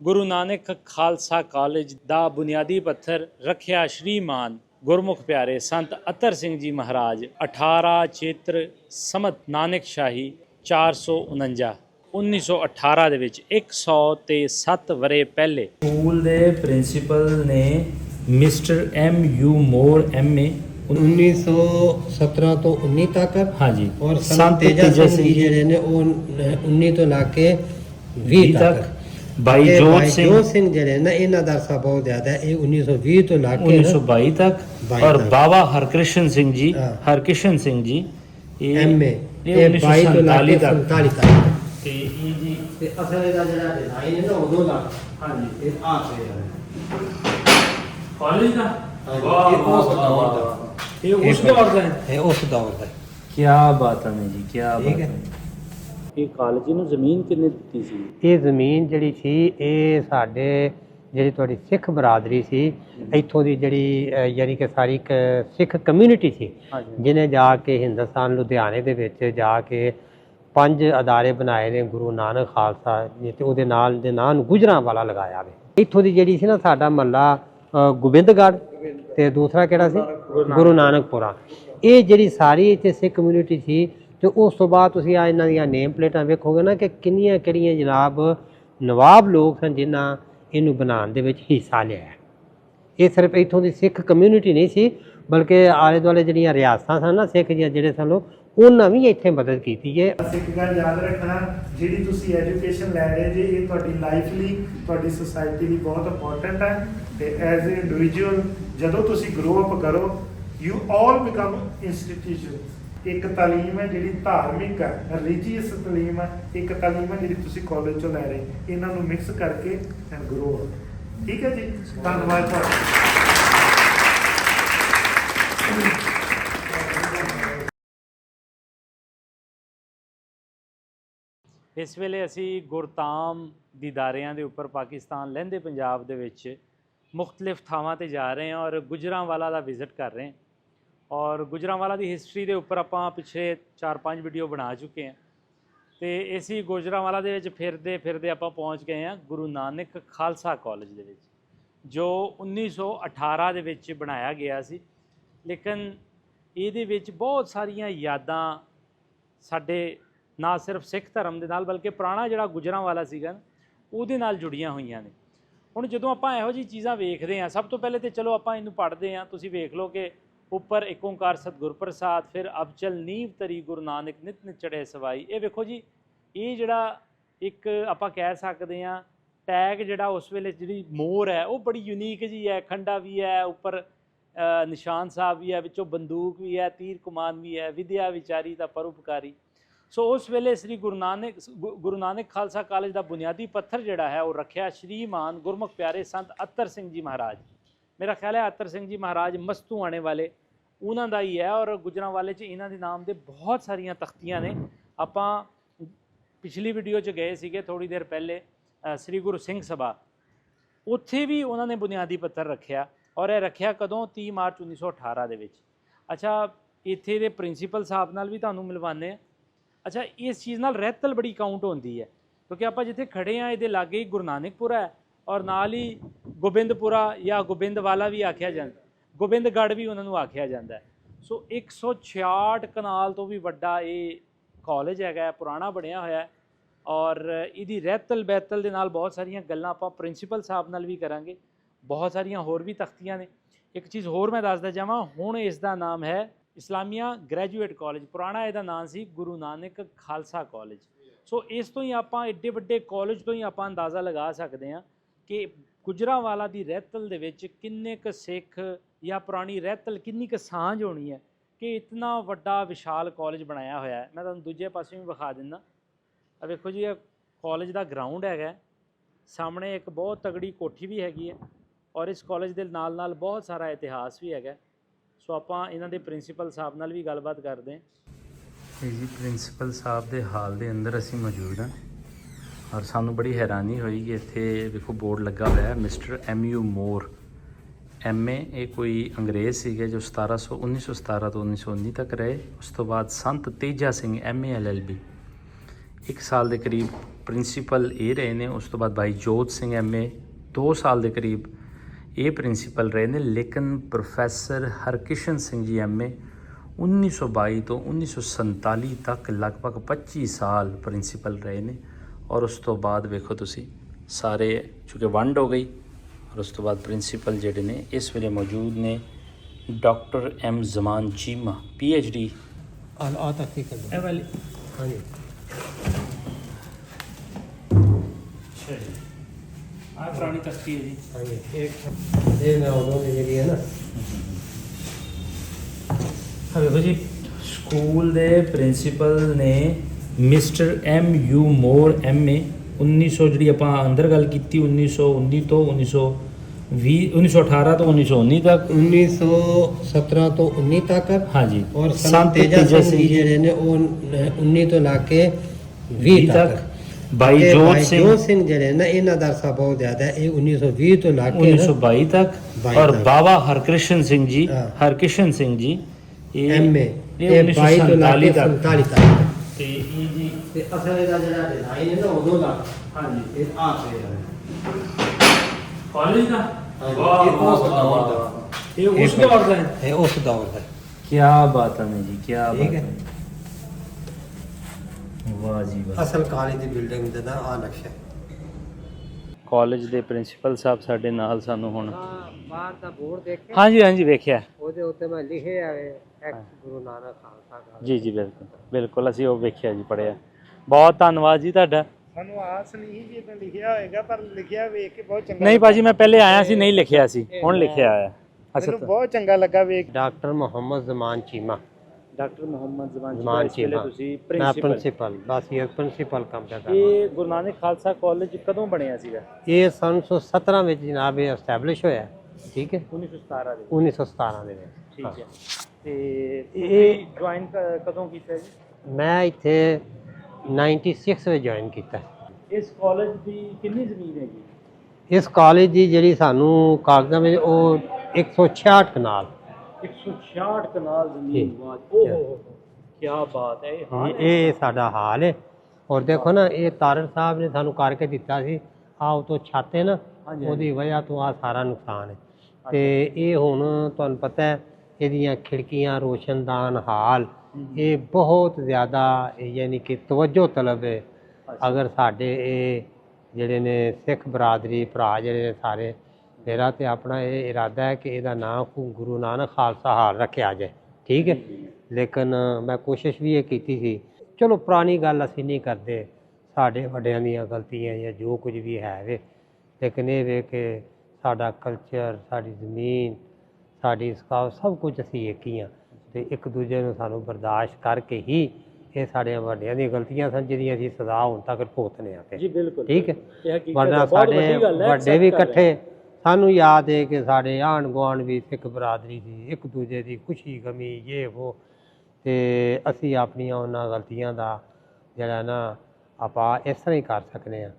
ਗੁਰੂ Nanak Khalsa college ਦਾ ਬੁਨਿਆਦੀ ਪੱਥਰ ਰੱਖਿਆ ਸ਼੍ਰੀਮਾਨ ਗੁਰਮੁਖ ਪਿਆਰੇ ਸੰਤ ਅਤਰ ਸਿੰਘ ਜੀ ਮਹਾਰਾਜ 18 ਚੇਤਰ ਸਮਤ ਨਾਨਕ ਸ਼ਾਹੀ 449 1918 ਦੇ ਵਿੱਚ 100 ਤੇ 7 ਵਰੇ ਪਹਿਲੇ। ਸਕੂਲ ਦੇ ਪ੍ਰਿੰਸੀਪਲ ਨੇ mister M U Moore M A 1917 ਤੋਂ 19 ਤੱਕ ਹਾਂਜੀ। ਔਰ ਸੰਤ ਤੇਜਾ ਸਿੰਘ ਜੀ ਜਿਹੜੇ ਨੇ ਉਹ 19 ਤੋਂ ਲਾ ਕੇ 20 ਤੱਕ। ਬਾਈ ਇਹ ਜੋਤ ਭਾਈ ਸਿੰਘ ਜੋਤ ਸਿੰਘ ਜਿਹੜੇ ਨੇ ਇਹਨਾਂ ਦਾ ਅਰਸਾ ਬਹੁਤ ਜ਼ਿਆਦਾ ਹੈ ਇਹ 1920 ਤੋਂ ਲਾ ਕੇ 1922 ਤੱਕ 22 ਔਰ ਤੱਕ। ਬਾਬਾ ਹਰਕ੍ਰਿਸ਼ਨ ਸਿੰਘ ਜੀ ਹਾਂ। ਹਰਕ੍ਰਿਸ਼ਨ ਸਿੰਘ ਜੀ ਇਹ ਐਮਏ ਇਹ ਇਹ 22 ਤੋਂ ਲਾ 1947 ਕੇ ਤੱਕ 47 ਤੱਕ ਤੇ ਇਹ ਜੀ ਤੇ ਅਸਲ ਇਹਦਾ ਜਿਹੜਾ ਡਿਜ਼ਾਈਨ ਹੈ ਨਾ ਉਦੋਂ ਦਾ ਹਾਂਜੀ ਇਹ ਆ ਪਿਆ ਕਾਲਜ ਦਾ ਹਾਂਜੀ, ਵਾਹ, ਇਹ ਉਸ ਵਾਹ, ਦੌਰ ਵਾਹ, ਦਾ। ਵਾਹ। ਇਹ ਉਸ ਦੌਰ ਦਾ ਹੈ ਇਹ ਉਸ ਦੌਰ ਦਾ ਹੈ। ਕੀ ਬਾਤ ਹੈ ਜੀ ਕੀ ਬਾਤ ਠੀਕ ਹੈ ਹੈ। ਇਹ ਕਾਲਜ ਨੂੰ ਜ਼ਮੀਨ ਕਿੰਨੇ ਦਿੱਤੀ ਸੀ? ਇਹ ਜ਼ਮੀਨ ਜਿਹੜੀ ਸੀ ਇਹ ਸਾਡੇ ਜਿਹੜੀ ਤੁਹਾਡੀ ਸਿੱਖ ਬਰਾਦਰੀ ਸੀ ਇੱਥੋਂ ਦੀ ਜਿਹੜੀ ਯਾਨੀ ਕਿ ਸਾਰੀ ਇੱਕ ਸਿੱਖ ਕਮਿਊਨਿਟੀ ਸੀ ਜਿਨੇ ਜਾ ਕੇ ਹਿੰਦੁਸਤਾਨ ਲੁਧਿਆਣੇ ਦੇ ਵਿੱਚ ਜਾ ਕੇ ਪੰਜ ਅਦਾਰੇ ਬਣਾਏ ਨੇ ਗੁਰੂ ਨਾਨਕ ਖਾਲਸਾ ਤੇ ਉਹਦੇ ਨਾਲ ਦੇ ਨਾਂ ਨੂੰ ਗੁਜਰਾਂ ਵਾਲਾ ਲਗਾਇਆ ਵੇ। ਇੱਥੋਂ ਦੀ ਜਿਹੜੀ ਸੀ ਨਾ ਸਾਡਾ ਮਹੱਲਾ ਅ, ਗੋਬਿੰਦਗੜ੍ਹ ਤੇ ਦੂਸਰਾ ਕਿਹੜਾ ਸੀ? ਗੁਰੂ ਨਾਨਕਪੁਰਾ। ਇਹ ਜਿਹੜੀ ਸਾਰੀ ਇੱਥੇ ਸਿੱਖ ਕਮਿਊਨਿਟੀ ਸੀ ਤੇ ਉਸ ਤੋਂ ਬਾਅਦ ਤੁਸੀਂ ਆ ਇਹਨਾਂ ਦੀਆਂ ਨੇਮ ਪਲੇਟਾਂ ਵੇਖੋਗੇ ਨਾ ਕਿ ਕਿੰਨੀਆਂ ਕਿਹੜੀਆਂ ਜਨਾਬ ਨਵਾਬ ਲੋਕ ਸਨ ਜਿਨ੍ਹਾਂ ਇਹਨੂੰ ਬਣਾਉਣ ਦੇ ਵਿੱਚ ਹਿੱਸਾ ਲਿਆ ਇਹ ਸਿਰਫ ਇੱਥੋਂ ਦੀ ਸਿੱਖ ਕਮਿਊਨਿਟੀ ਨਹੀਂ ਸੀ, ਬਲਕਿ ਆਲੇ ਦੁਆਲੇ ਜਿਹੜੀਆਂ ਰਿਆਸਤਾਂ ਸਨ ਨਾ ਸਿੱਖ ਦੀਆਂ ਜਿਹੜੇ ਸਨ ਉਹਨਾਂ ਵੀ ਇੱਥੇ ਮਦਦ ਕੀਤੀ ਹੈ। ਬਸ ਇੱਕ ਗੱਲ ਯਾਦ ਰੱਖਣਾ, ਜਿਹੜੀ ਤੁਸੀਂ ਐਜੂਕੇਸ਼ਨ ਲੈ ਰਹੇ ਜੇ, ਇਹ ਤੁਹਾਡੀ ਲਾਈਫ ਲਈ, ਤੁਹਾਡੀ ਸੋਸਾਇਟੀ ਲਈ ਬਹੁਤ ਇੰਪੋਰਟੈਂਟ ਹੈ। ਤੇ ਐਜ਼ ਅ ਇੰਡੀਵਿਜੂਅਲ ਜਦੋਂ ਤੁਸੀਂ ਗਰੋ ਅਪ ਕਰੋ ਯੂ ਆਲ ਬਿਕਮ ਇੰਸਟੀਟਿਊਸ਼ਨ ਇੱਕ ਤਾਲੀਮ ਹੈ ਜਿਹੜੀ ਧਾਰਮਿਕ ਹੈ ਰਿਲੀਜੀਅਸ ਤਾਲੀਮ ਹੈ, ਇੱਕ ਤਾਲੀਮ ਹੈ ਜਿਹੜੀ ਤੁਸੀਂ ਕਾਲਜ ਚੋਂ ਲੈ ਰਹੇ ਇਹਨਾਂ ਨੂੰ ਮਿਕਸ ਕਰਕੇ ਐਂਡ ਗਰੋ ਠੀਕ ਹੈ ਜੀ? ਧੰਨਵਾਦ ਤੁਹਾਡਾ। ਇਸ ਵੇਲੇ ਅਸੀਂ ਗੁਰਤਾਮ ਦੀਦਾਰਿਆਂ ਦੇ ਉੱਪਰ ਪਾਕਿਸਤਾਨ, ਲਹਿੰਦੇ ਪੰਜਾਬ ਦੇ ਵਿੱਚ ਮੁxtਲਿਫ ਥਾਵਾਂ ਤੇ ਜਾ ਰਹੇ ਹਾਂ ਔਰ ਗੁਜਰਾਂਵਾਲਾ ਦਾ ਵਿਜ਼ਿਟ ਕਰ ਰਹੇ ਹਾਂ। ਔਰ ਗੁਜਰਾਂਵਾਲਾ ਦੀ ਹਿਸਟਰੀ ਦੇ ਉੱਪਰ ਆਪਾਂ ਪਿਛਲੇ 4-5 ਵੀਡੀਓ ਬਣਾ ਚੁੱਕੇ ਹਾਂ। ਤੇ ਇਸੀ ਗੁਜਰਾਂਵਾਲਾ ਦੇ ਵਿੱਚ ਫਿਰਦੇ ਫਿਰਦੇ ਆਪਾਂ ਪਹੁੰਚ ਗਏ ਹਾਂ ਗੁਰੂ ਨਾਨਕ ਖਾਲਸਾ ਕਾਲਜ ਦੇ ਵਿੱਚ, ਜੋ 1918 ਦੇ ਵਿੱਚ ਬਣਾਇਆ ਗਿਆ ਸੀ। ਲੇਕਿਨ ਇਹਦੇ ਵਿੱਚ ਬਹੁਤ ਸਾਰੀਆਂ ਯਾਦਾਂ ਸਾਡੇ, ਨਾ ਸਿਰਫ ਸਿੱਖ ਧਰਮ ਦੇ ਨਾਲ ਬਲਕਿ ਪੁਰਾਣਾ ਜਿਹੜਾ ਗੁਜਰਾਂਵਾਲਾ ਸੀਗਾ ਉਹਦੇ ਨਾਲ ਜੁੜੀਆਂ ਹੋਈਆਂ ਨੇ। ਹੁਣ ਜਦੋਂ ਆਪਾਂ ਇਹੋ ਜੀ ਚੀਜ਼ਾਂ ਵੇਖਦੇ ਹਾਂ, ਸਭ ਤੋਂ ਪਹਿਲੇ ਤੇ ਚਲੋ ਆਪਾਂ ਇਹਨੂੰ ਪੜ੍ਹਦੇ ਹਾਂ, ਤੁਸੀਂ ਵੇਖ ਲਓ ਕਿ ਉੱਪਰ ਏਕ ਓੰਕਾਰ ਸਤਿਗੁਰ ਪ੍ਰਸਾਦ ਫਿਰ ਅਬਚਲ ਨੀਵ ਤਰੀ ਗੁਰੂ ਨਾਨਕ ਨਿਤ ਨਿਤ ਚੜੇ ਸਵਾਈ। ਇਹ ਵੇਖੋ ਜੀ, ਇਹ ਜਿਹੜਾ ਇੱਕ ਆਪਾਂ ਕਹਿ ਸਕਦੇ ਹਾਂ, ਟੈਗ ਜਿਹੜਾ ਉਸ ਵੇਲੇ ਜਿਹੜੀ ਮੋਰ ਹੈ, ਉਹ ਬੜੀ ਯੂਨੀਕ ਜੀ ਹੈ, ਖੰਡਾ ਵੀ ਹੈ, ਉੱਪਰ ਨਿਸ਼ਾਨ ਸਾਹਿਬ ਵੀ ਹੈ, ਵਿੱਚੋਂ ਬੰਦੂਕ ਵੀ ਹੈ, ਤੀਰ ਕਮਾਨ ਵੀ ਹੈ, ਵਿਦਿਆ ਵਿਚਾਰੀ ਦਾ ਪਰਉਪਕਾਰੀ। ਸੋ ਉਸ ਵੇਲੇ ਸ੍ਰੀ ਗੁਰੂ ਨਾਨਕ, ਗੁ- ਗੁਰੂ ਨਾਨਕ ਖਾਲਸਾ ਕਾਲਜ ਦਾ ਬੁਨਿਆਦੀ ਪੱਥਰ ਜਿਹੜਾ ਹੈ, ਉਹ ਰੱਖਿਆ ਸ਼੍ਰੀਮਾਨ ਗੁਰਮੁਖ ਪਿਆਰੇ ਸੰਤ ਅਤਰ ਸਿੰਘ ਜੀ ਮਹਾਰਾਜ। ਮੇਰਾ ਖਿਆਲ ਹੈ ਅਤਰ ਸਿੰਘ ਜੀ ਮਹਾਰਾਜ ਮਸਤੂ ਆਣੇ ਵਾਲੇ ਉਹਨਾਂ ਦਾ ਹੀ ਹੈ ਔਰ ਗੁਜਰਾਂਵਾਲੇ ਚ ਇਹਨਾਂ ਦੇ ਨਾਮ ਦੇ ਬਹੁਤ ਸਾਰੀਆਂ ਤਖਤੀਆਂ ਨੇ। ਆਪਾਂ ਪਿਛਲੀ ਵੀਡੀਓ 'ਚ ਗਏ ਸੀਗੇ ਥੋੜੀ ਦੇਰ ਪਹਿਲੇ ਸ੍ਰੀ ਗੁਰੂ ਸਿੰਘ ਸਭਾ। ਉੱਥੇ ਵੀ ਉਹਨਾਂ ਨੇ ਬੁਨਿਆਦੀ ਪੱਥਰ ਰੱਖਿਆ ਔਰ ਇਹ ਰੱਖਿਆ ਕਦੋਂ? 30 ਮਾਰਚ 1918 ਦੇ ਵਿੱਚ। ਅੱਛਾ, ਇੱਥੇ ਦੇ ਪ੍ਰਿੰਸੀਪਲ ਸਾਹਿਬ ਨਾਲ ਵੀ ਤੁਹਾਨੂੰ ਮਿਲਵਾਉਂਦੇ ਆ ਅੱਛਾ, ਇਸ ਚੀਜ਼ ਨਾਲ ਰਹਿਤਲ ਬੜੀ ਕਾਊਂਟ ਹੁੰਦੀ ਹੈ ਕਿਉਂਕਿ ਆਪਾਂ ਜਿੱਥੇ ਖੜੇ ਆ ਇਹਦੇ ਲਾਗੇ ਹੀ ਗੁਰੂ ਨਾਨਕਪੁਰਾ ਹੈ ਔਰ ਨਾਲ ਹੀ ਗੋਬਿੰਦਪੁਰਾ ਜਾਂ ਗੋਬਿੰਦਵਾਲਾ ਵੀ ਆਖਿਆ ਜਾਂਦਾ। ਗੋਬਿੰਦਗੜ੍ਹ ਵੀ ਉਹਨਾਂ ਨੂੰ ਆਖਿਆ ਜਾਂਦਾ ਹੈ। ਸੋ 166 ਕਨਾਲ ਤੋਂ ਵੀ ਵੱਡਾ ਇਹ ਕਾਲਜ ਹੈਗਾ ਪੁਰਾਣਾ ਬਣਿਆ ਹੋਇਆ ਔਰ ਇਹਦੀ ਰਹਿਤਲ ਬਹਿਤਲ ਦੇ ਨਾਲ ਬਹੁਤ ਸਾਰੀਆਂ ਗੱਲਾਂ ਆਪਾਂ ਪ੍ਰਿੰਸੀਪਲ ਸਾਹਿਬ ਨਾਲ ਵੀ ਕਰਾਂਗੇ। ਬਹੁਤ ਸਾਰੀਆਂ ਹੋਰ ਵੀ ਤਖਤੀਆਂ ਨੇ। ਇੱਕ ਚੀਜ਼ ਹੋਰ ਮੈਂ ਦੱਸਦਾ ਜਾਵਾਂ ਹੁਣ ਇਸ ਦਾ ਨਾਮ ਹੈ ਇਸਲਾਮੀਆ ਗ੍ਰੈਜੂਏਟ ਕਾਲਜ। ਪੁਰਾਣਾ ਇਹਦਾ ਨਾਮ ਸੀ ਗੁਰੂ ਨਾਨਕ ਖਾਲਸਾ ਕਾਲਜ। ਸੋ ਇਸ ਤੋਂ ਹੀ ਆਪਾਂ ਏਡੇ ਵੱਡੇ ਕਾਲਜ ਤੋਂ ਹੀ ਆਪਾਂ ਅੰਦਾਜ਼ਾ ਲਗਾ ਸਕਦੇ ਹਾਂ ਕਿ ਗੁਜਰਾਂਵਾਲਾ ਦੀ ਰਹਿਤਲ ਦੇ ਵਿੱਚ ਕਿੰਨੇ ਕੁ ਸਿੱਖ ਜਾਂ ਪੁਰਾਣੀ ਰਹਿਤਲ ਕਿੰਨੀ ਕੁ ਸਾਂਝ ਹੋਣੀ ਹੈ ਕਿ ਇਤਨਾ ਵੱਡਾ ਵਿਸ਼ਾਲ ਕਾਲਜ ਬਣਾਇਆ ਹੋਇਆ ਹੈ। ਮੈਂ ਤੁਹਾਨੂੰ ਦੂਜੇ ਪਾਸੇ ਵੀ ਵਿਖਾ ਦਿੰਦਾ। ਆ ਵੇਖੋ ਜੀ, ਇਹ ਕਾਲਜ ਦਾ ਗਰਾਊਂਡ ਹੈਗਾ ਸਾਹਮਣੇ ਇੱਕ ਬਹੁਤ ਤਗੜੀ ਕੋਠੀ ਵੀ ਹੈਗੀ ਹੈ ਔਰ ਇਸ ਕਾਲਜ ਦੇ ਨਾਲ ਨਾਲ ਬਹੁਤ ਸਾਰਾ ਇਤਿਹਾਸ ਵੀ ਹੈਗਾ ਸੋ ਆਪਾਂ ਇਹਨਾਂ ਦੇ ਪ੍ਰਿੰਸੀਪਲ ਸਾਹਿਬ ਨਾਲ ਵੀ ਗੱਲਬਾਤ ਕਰਦੇ ਹਾਂ। ਜੀ ਪ੍ਰਿੰਸੀਪਲ ਸਾਹਿਬ ਦੇ ਹਾਲ ਦੇ ਅੰਦਰ ਅਸੀਂ ਮੌਜੂਦ ਹਾਂ ਔਰ ਸਾਨੂੰ ਬੜੀ ਹੈਰਾਨੀ ਹੋਈ ਕਿ ਇੱਥੇ ਦੇਖੋ ਬੋਰਡ ਲੱਗਾ ਹੋਇਆ ਹੈ, mister M U Moore. M A ਇਹ ਕੋਈ ਅੰਗਰੇਜ਼ ਸੀਗੇ ਜੋ 1700 1917 ਤੋਂ 1919 ਤੱਕ ਰਹੇ। ਉਸ ਤੋਂ ਬਾਅਦ Sant Teja Singh M A L L B ਇੱਕ ਸਾਲ ਦੇ ਕਰੀਬ ਪ੍ਰਿੰਸੀਪਲ ਇਹ ਰਹੇ ਨੇ। ਉਸ ਤੋਂ ਬਾਅਦ ਭਾਈ ਜੋਤ ਸਿੰਘ ਐਮਏ 2 ਸਾਲ ਦੇ ਕਰੀਬ ਇਹ ਪ੍ਰਿੰਸੀਪਲ ਰਹੇ ਨੇ। ਲੇਕਿਨ ਪ੍ਰੋਫੈਸਰ ਹਰਕਿਸ਼ਨ ਸਿੰਘ ਜੀ ਐਮਏ 1922 ਤੋਂ 1947 ਤੱਕ ਲਗਭਗ 25 ਸਾਲ ਪ੍ਰਿੰਸੀਪਲ ਰਹੇ ਨੇ। ਔਰ ਉਸ ਤੋਂ ਬਾਅਦ ਵੇਖੋ ਤੁਸੀਂ, ਸਾਰੇ, ਚੁੱਕੇ ਵੰਡ ਹੋ ਗਈ। ਔਰ ਉਸ ਤੋਂ ਬਾਅਦ ਪ੍ਰਿੰਸੀਪਲ ਜਿਹੜੇ ਨੇ ਇਸ ਵੇਲੇ ਮੌਜੂਦ ਨੇ doctor M Zaman Cheema P H D ਆ ਆ ਤੱਕ ਹੀ ਕਰ ਇਹ ਵਾਲੀ। ਹਾਂਜੀ। ਆ ਪੁਰਾਣੀ ਤਖਤੀ ਹੈ ਜੀ। ਹਾਂਜੀ ਇੱਕ ਇਹ ਮੈਂ ਉਦੋਂ ਦੀ ਜਿਹੜੀ ਹੈ ਨਾ। ਹਾਂ ਵੇਖੋ ਜੀ ਸਕੂਲ ਦੇ ਪ੍ਰਿੰਸੀਪਲ ਨੇ mister M U Moore M A 1900 ਜਿਹੜੀ ਆਪਾਂ ਅੰਦਰ ਗੱਲ ਕੀਤੀ 1919 ਤੋਂ 1920 1918 ਤੋਂ 1919 ਤੱਕ। 1917 ਤੋਂ 19 ਤੱਕ। ਹਾਂਜੀ। ਔਰ ਸੰਤ ਤੇਜਾ ਸਿੰਘ ਜੀ ਜਿਹੜੇ ਨੇ ਉਹ 19 ਤੋਂ ਲਾ ਕੇ 20 ਤੱਕ। ਭਾਈ ਜੋਤ ਸਿੰਘ। ਜੋਤ ਸਿੰਘ ਜਿਹੜੇ ਨੇ ਇਹਨਾਂ ਦਾ ਅਰਸਾ ਬਹੁਤ ਜ਼ਿਆਦਾ ਹੈ। ਇਹ 1920 ਤੋਂ ਲਾ ਕੇ ਨਾ 1922 ਤੱਕ। 22 ਔਰ। ਬਾਬਾ ਹਰਕ੍ਰਿਸ਼ਨ ਸਿੰਘ ਜੀ। ਹਰਕ੍ਰਿਸ਼ਨ ਸਿੰਘ ਜੀ ਇਹ ਐਮਏ ਇਹ ਇਹ 22 ਤੋਂ ਲਾ 1947 ਕੇ ਤੱਕ। 47 ਤੱਕ। ਤੇ ਇਹ ਜੀ ਤੇ ਅਸਲ ਇਹਦਾ ਜਿਹੜਾ ਡਿਜ਼ਾਈਨ ਹੈ ਨਾ ਉਦੋਂ ਦਾ ਹਾਂਜੀ। ਇਹ ਆ। ਪਿਆ ਕਾਲਜ ਦਾ ਵਾਹ ਇਹ ਉਸ ਦੌਰ ਦਾ। ਇਹ ਉਸ ਦੌਰ ਦਾ ਹੈ? ਇਹ ਉਸ ਦੌਰ ਦਾ ਕੀ ਬਾਤ ਹੈ ਜੀ ਕੀ ਬਾਤ ਠੀਕ ਹੈ। ਵਾਹ ਜੀ ਵਾਹ। ਅਸਲ ਕਾਲੀ ਦੀ ਬਿਲਡਿੰਗ ਦਾ ਨਾ ਆ ਨਕਸ਼ਾ ਹੈ। ਕਾਲਜ ਦੇ ਪ੍ਰਿੰਸੀਪਲ ਸਾਹਿਬ ਸਾਡੇ ਨਾਲ ਸਾਨੂੰ ਹੁਣ ਬਾਹਰ ਦਾ ਬੋਰਡ ਦੇਖਿਆ? ਹਾਂਜੀ ਹਾਂਜੀ ਵੇਖਿਆ। ਉਹਦੇ ਉੱਤੇ ਮੈਂ ਲਿਖਿਆ ਹੈ। ਗੁਰੂ ਨਾਨਕ ਖਾਲਸਾ ਕਾਲਜ ਜੀ ਜੀ ਬਿਲਕੁਲ। ਬਿਲਕੁਲ ਅਸੀਂ ਉਹ ਵੇਖਿਆ ਜੀ ਪੜਿਆ ਬਹੁਤ ਧੰਨਵਾਦ ਜੀ ਤੁਹਾਡਾ। ਸਾਨੂੰ ਆਸ ਨਹੀਂ ਜੀ ਇਦਾਂ ਲਿਖਿਆ ਹੋਏਗਾ ਪਰ ਲਿਖਿਆ ਵੇਖ ਕੇ ਬਹੁਤ ਚੰਗਾ ਨਹੀਂ ਭਾਜੀ ਮੈਂ ਪਹਿਲੇ ਆਇਆ ਸੀ ਨਹੀਂ ਲਿਖਿਆ ਸੀ। ਹੁਣ ਲਿਖਿਆ ਆਇਆ ਅੱਛਾ ਮੈਨੂੰ ਬਹੁਤ ਚੰਗਾ ਲੱਗਾ ਵੇਖ ਡਾਕਟਰ ਮੁਹੰਮਦ ਜ਼ਮਾਨ ਚੀਮਾ। ਡਾਕਟਰ ਮੁਹੰਮਦ ਜ਼ਮਾਨ ਚੀਮਾ ਤੁਸੀਂ ਪ੍ਰਿੰਸੀਪਲ। ਪ੍ਰਿੰਸੀਪਲ ਬਸ ਇਹ ਪ੍ਰਿੰਸੀਪਲ ਕੰਮ ਕਰਦਾ ਇਹ ਗੁਰੂ ਨਾਨਕ ਖਾਲਸਾ ਕਾਲਜ ਕਦੋਂ ਬਣਿਆ ਸੀਗਾ? ਇਹ ਸੰਨ 1917 ਵਿੱਚ ਜਨਾਬ ਇਹ ਐਸਟੈਬਲਿਸ਼ ਹੋਇਆ ਠੀਕ ਹੈ? 1917 ਦੇ 1917 ਦੇ ਵਿੱਚ। ਠੀਕ ਹੈ। ਤੇ ਇਹ- ਜੁਆਇਨ ਕਦੋਂ ਕੀਤਾ ਜੀ? ਮੈਂ ਇੱਥੇ 96 ਵਿੱਚ ਜੁਆਇਨ ਕੀਤਾ। ਇਸ ਕਾਲਜ ਦੀ ਕਿੰਨੀ ਜ਼ਮੀਨ ਹੈ ਜੀ ਇਸ ਕਾਲਜ ਦੀ ਜਿਹੜੀ ਸਾਨੂੰ ਕਾਗਜ਼ਾਂ ਵਿੱਚ ਉਹ 166 ਕਨਾਲ। 166 ਕਨਾਲ ਜ਼ਮੀਨ। ਵਾਹ ਓਹ ਕੀ ਬਾਤ ਹੈ ਇਹ ਇਹ ਸਾਡਾ ਹਾਲ ਹੈ। ਔਰ ਦੇਖੋ ਨਾ ਇਹ ਤਾਰਨ ਸਾਹਿਬ ਨੇ ਸਾਨੂੰ ਕਰਕੇ ਦਿੱਤਾ ਸੀ। ਆ ਉਤੋਂ ਛੱਤ ਹੈ ਨਾ ਉਹਦੀ ਵਜ੍ਹਾ ਤੋਂ ਆ ਸਾਰਾ ਨੁਕਸਾਨ ਹੈ। ਤੇ ਇਹ ਹੁਣ ਤੁਹਾਨੂੰ ਪਤਾ ਹੈ ਇਹਦੀਆਂ ਖਿੜਕੀਆਂ ਰੋਸ਼ਨਦਾਨ ਹਾਲ ਇਹ ਬਹੁਤ ਜ਼ਿਆਦਾ ਯਾਨੀ ਕਿ ਤਵੱਜੋ ਤਲਬ ਹੈ। ਅਗਰ ਸਾਡੇ ਇਹ ਜਿਹੜੇ ਨੇ ਸਿੱਖ ਬਰਾਦਰੀ ਭਰਾ ਜਿਹੜੇ ਨੇ ਸਾਰੇ ਮੇਰਾ ਤੇ ਆਪਣਾ ਇਹ ਇਰਾਦਾ ਹੈ ਕਿ ਇਹਦਾ ਨਾਮ ਗੁਰੂ ਨਾਨਕ ਖਾਲਸਾ ਹਾਲ ਰੱਖਿਆ ਜਾਏ। ਠੀਕ ਹੈ? ਲੇਕਿਨ ਮੈਂ ਕੋਸ਼ਿਸ਼ ਵੀ ਇਹ ਕੀਤੀ ਸੀ ਚਲੋ ਪੁਰਾਣੀ ਗੱਲ ਅਸੀਂ ਨਹੀਂ ਕਰਦੇ ਸਾਡੇ ਵੱਡਿਆਂ ਦੀਆਂ ਗਲਤੀਆਂ ਜਾਂ ਜੋ ਕੁਝ ਵੀ ਹੈ ਵੇ। ਲੇਕਿਨ ਇਹ ਵੇ ਕਿ ਸਾਡਾ ਕਲਚਰ ਸਾਡੀ ਜ਼ਮੀਨ ਸਾਡੀ ਸਕਾਫ ਸਭ ਕੁਝ ਅਸੀਂ ਇੱਕ ਹੀ ਹਾਂ ਤੇ ਇੱਕ ਦੂਜੇ ਨੂੰ ਸਾਨੂੰ ਬਰਦਾਸ਼ਤ ਕਰਕੇ ਹੀ ਇਹ ਸਾਡੇ ਵੱਡਿਆਂ ਦੀਆਂ ਗਲਤੀਆਂ ਸਨ ਜਿਹਦੀਆਂ ਅਸੀਂ ਸਜ਼ਾ ਹੁਣ ਤੱਕ ਭੁਗਤਨੇ ਆ ਜੀ ਪਏ ਬਿਲਕੁਲ ਠੀਕ ਹੈ? ਵਰਨਾ ਸਾਡੇ ਵੱਡੀ ਵੀ ਇਕੱਠੇ। ਸਾਨੂੰ ਯਾਦ ਹੈ ਕਿ ਸਾਡੇ ਆਂਢ ਗੁਆਂਢ ਵੀ ਸਿੱਖ ਬਰਾਦਰੀ ਸੀ ਇੱਕ ਦੂਜੇ ਦੀ ਖੁਸ਼ੀ ਗਮੀ ਇਹ ਉਹ। ਤੇ ਅਸੀਂ ਆਪਣੀਆਂ ਉਹਨਾਂ ਗਲਤੀਆਂ ਦਾ ਜਿਹੜਾ ਨਾ ਆਪਾਂ ਇਸ ਤਰ੍ਹਾਂ ਹੀ ਕਰ ਸਕਨੇ ਆ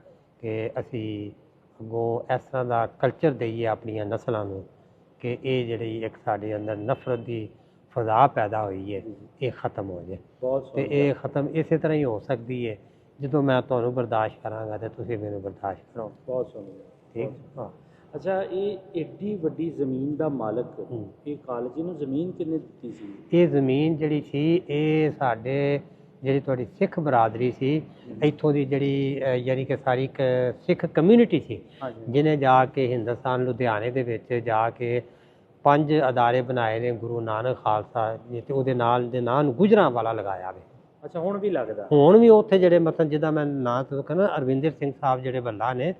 ਕਿ ਅਸੀਂ ਅੱਗੋਂ ਇਸ ਤਰ੍ਹਾਂ ਦਾ ਕਲਚਰ ਦਈਏ ਆਪਣੀਆਂ ਨਸਲਾਂ ਨੂੰ। ਕਿ ਇਹ ਜਿਹੜੀ ਇੱਕ ਸਾਡੇ ਅੰਦਰ ਨਫ਼ਰਤ ਦੀ ਫਜ਼ਾ ਪੈਦਾ ਹੋਈ ਹੈ ਇਹ ਖਤਮ ਹੋ ਜਾਏ। ਤੇ ਇਹ ਖਤਮ ਇਸੇ ਤਰ੍ਹਾਂ ਹੀ ਹੋ ਸਕਦੀ ਹੈ ਜਦੋਂ ਮੈਂ ਤੁਹਾਨੂੰ ਬਰਦਾਸ਼ਤ ਕਰਾਂਗਾ ਤੇ ਤੁਸੀਂ ਮੈਨੂੰ ਬਰਦਾਸ਼ਤ ਕਰੋ। ਬਹੁਤ ਸੋਹਣੀ ਠੀਕ? ਹਾਂ। ਅੱਛਾ ਇਹ ਏਡੀ ਵੱਡੀ ਜ਼ਮੀਨ ਦਾ ਮਾਲਕ। ਇਹ ਕਾਲਜ ਨੂੰ ਜ਼ਮੀਨ ਕਿੰਨੇ ਦਿੱਤੀ ਸੀ? ਇਹ ਜ਼ਮੀਨ ਜਿਹੜੀ ਸੀ ਇਹ ਸਾਡੇ ਜਿਹੜੀ ਤੁਹਾਡੀ ਸਿੱਖ ਬਰਾਦਰੀ ਸੀ ਇੱਥੋਂ ਦੀ ਜਿਹੜੀ ਯਾਨੀ ਕਿ ਸਾਰੀ ਇੱਕ ਸਿੱਖ ਕਮਿਊਨਿਟੀ ਸੀ ਹਾਂਜੀ। ਜਿਨੇ ਜਾ ਕੇ ਹਿੰਦੁਸਤਾਨ ਲੁਧਿਆਣੇ ਦੇ ਵਿੱਚ ਜਾ ਕੇ ਪੰਜ ਅਦਾਰੇ ਬਣਾਏ ਨੇ ਗੁਰੂ ਨਾਨਕ ਖਾਲਸਾ ਜੀ ਤੇ ਉਹਦੇ ਨਾਲ ਦੇ ਨਾਂ ਨੂੰ ਗੁਜਰਾਂ ਵਾਲਾ ਲਗਾਇਆ ਵੇ। ਅੱਛਾ ਹੁਣ ਵੀ ਲੱਗਦਾ? ਹੁਣ ਵੀ ਉੱਥੇ ਜਿਹੜੇ ਮਤਲਬ ਜਿਹਦਾ ਮੈਂ ਨਾਂ ਤੁਹਾਨੂੰ ਕਹਿੰਦਾ ਅਰਵਿੰਦਰ ਸਿੰਘ ਸਾਹਿਬ ਜਿਹੜੇ ਬੱਲਾ ਨੇ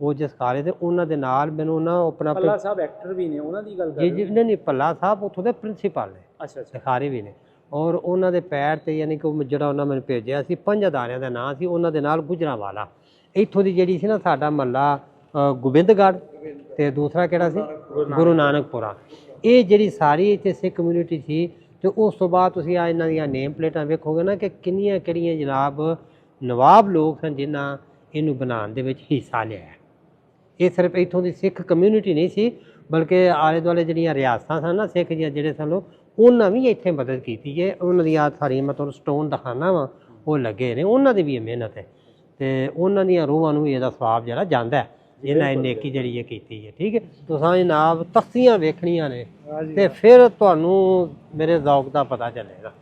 ਉਹ ਜਿਸ ਕਾਲੇ ਦੇ ਉਹਨਾਂ ਦੇ ਨਾਲ ਮੈਨੂੰ ਨਾ ਆਪਣਾ ਅੱਲਾ ਸਾਹਿਬ ਐਕਟਰ ਵੀ ਨੇ ਉਹਨਾਂ ਦੀ ਗੱਲ ਕਰ ਜੀ ਨਹੀਂ ਨਹੀਂ ਪੱਲਾ ਸਾਹਿਬ ਉੱਥੋਂ ਦੇ ਪ੍ਰਿੰਸੀਪਲ ਨੇ? ਅੱਛਾ ਅੱਛਾ। ਸਿਖਾਰੀ ਵੀ ਨੇ। ਔਰ ਉਹਨਾਂ ਦੇ ਪੈਰ ਤੇ ਯਾਨੀ ਕਿ ਉਹ ਜਿਹੜਾ ਉਹਨਾਂ ਮੈਨੂੰ ਭੇਜਿਆ ਸੀ ਪੰਜ ਅਦਾਰਿਆਂ ਦਾ ਨਾਂ ਸੀ ਉਹਨਾਂ ਦੇ ਨਾਲ ਗੁਜਰਾਂਵਾਲਾ। ਇੱਥੋਂ ਦੀ ਜਿਹੜੀ ਸੀ ਨਾ ਸਾਡਾ ਮਹੱਲਾ ਅ, ਗੋਬਿੰਦਗੜ੍ਹ ਤੇ ਦੂਸਰਾ ਕਿਹੜਾ ਸੀ? ਗੁਰੂ ਨਾਨਕਪੁਰਾ। ਇਹ ਜਿਹੜੀ ਸਾਰੀ ਇੱਥੇ ਸਿੱਖ ਕਮਿਊਨਿਟੀ ਸੀ ਤੇ ਉਸ ਤੋਂ ਬਾਅਦ ਤੁਸੀਂ ਆ ਇਹਨਾਂ ਦੀਆਂ ਨੇਮ ਪਲੇਟਾਂ ਵੇਖੋਗੇ ਨਾ ਕਿ ਕਿੰਨੀਆਂ ਕਿਹੜੀਆਂ ਜਨਾਬ ਨਵਾਬ ਲੋਕ ਸਨ ਜਿਨ੍ਹਾਂ ਇਹਨੂੰ ਬਣਾਉਣ ਦੇ ਵਿੱਚ ਹਿੱਸਾ ਲਿਆ ਇਹ ਸਿਰਫ ਇੱਥੋਂ ਦੀ ਸਿੱਖ ਕਮਿਊਨਿਟੀ ਨਹੀਂ ਸੀ ਬਲਕਿ ਆਲੇ ਦੁਆਲੇ ਜਿਹੜੀਆਂ ਰਿਆਸਤਾਂ ਸਨ ਨਾ ਸਿੱਖ ਦੀਆਂ ਜਿਹੜੇ ਸਨ ਲੋਕ, ਉਹਨਾਂ ਵੀ ਇੱਥੇ ਮਦਦ ਕੀਤੀ ਹੈ। ਉਹਨਾਂ ਦੀਆਂ ਸਾਰੀਆਂ ਮੈਂ ਤੁਹਾਨੂੰ ਸਟੋਨ ਦਿਖਾਣਾ ਵਾ ਉਹ ਲੱਗੇ ਨੇ। ਉਹਨਾਂ ਦੀ ਵੀ ਇਹ ਮਿਹਨਤ ਹੈ। ਤੇ ਉਹਨਾਂ ਦੀਆਂ ਰੂਹਾਂ ਨੂੰ ਵੀ ਇਹਦਾ ਸਵਾਬ ਜਿਹੜਾ ਜਾਂਦਾ ਹੈ। ਜਿਨ੍ਹਾਂ ਇਹ ਨੇਕੀ ਜਿਹੜੀ ਇਹ ਕੀਤੀ ਹੈ ਠੀਕ ਹੈ? ਤੁਸੀਂ ਜਨਾਬ ਤਖਤੀਆਂ ਵੇਖਣੀਆਂ ਨੇ ਤੇ ਫਿਰ ਤੁਹਾਨੂੰ ਮੇਰੇ ਜ਼ੌਕ ਦਾ ਪਤਾ ਚੱਲੇਗਾ।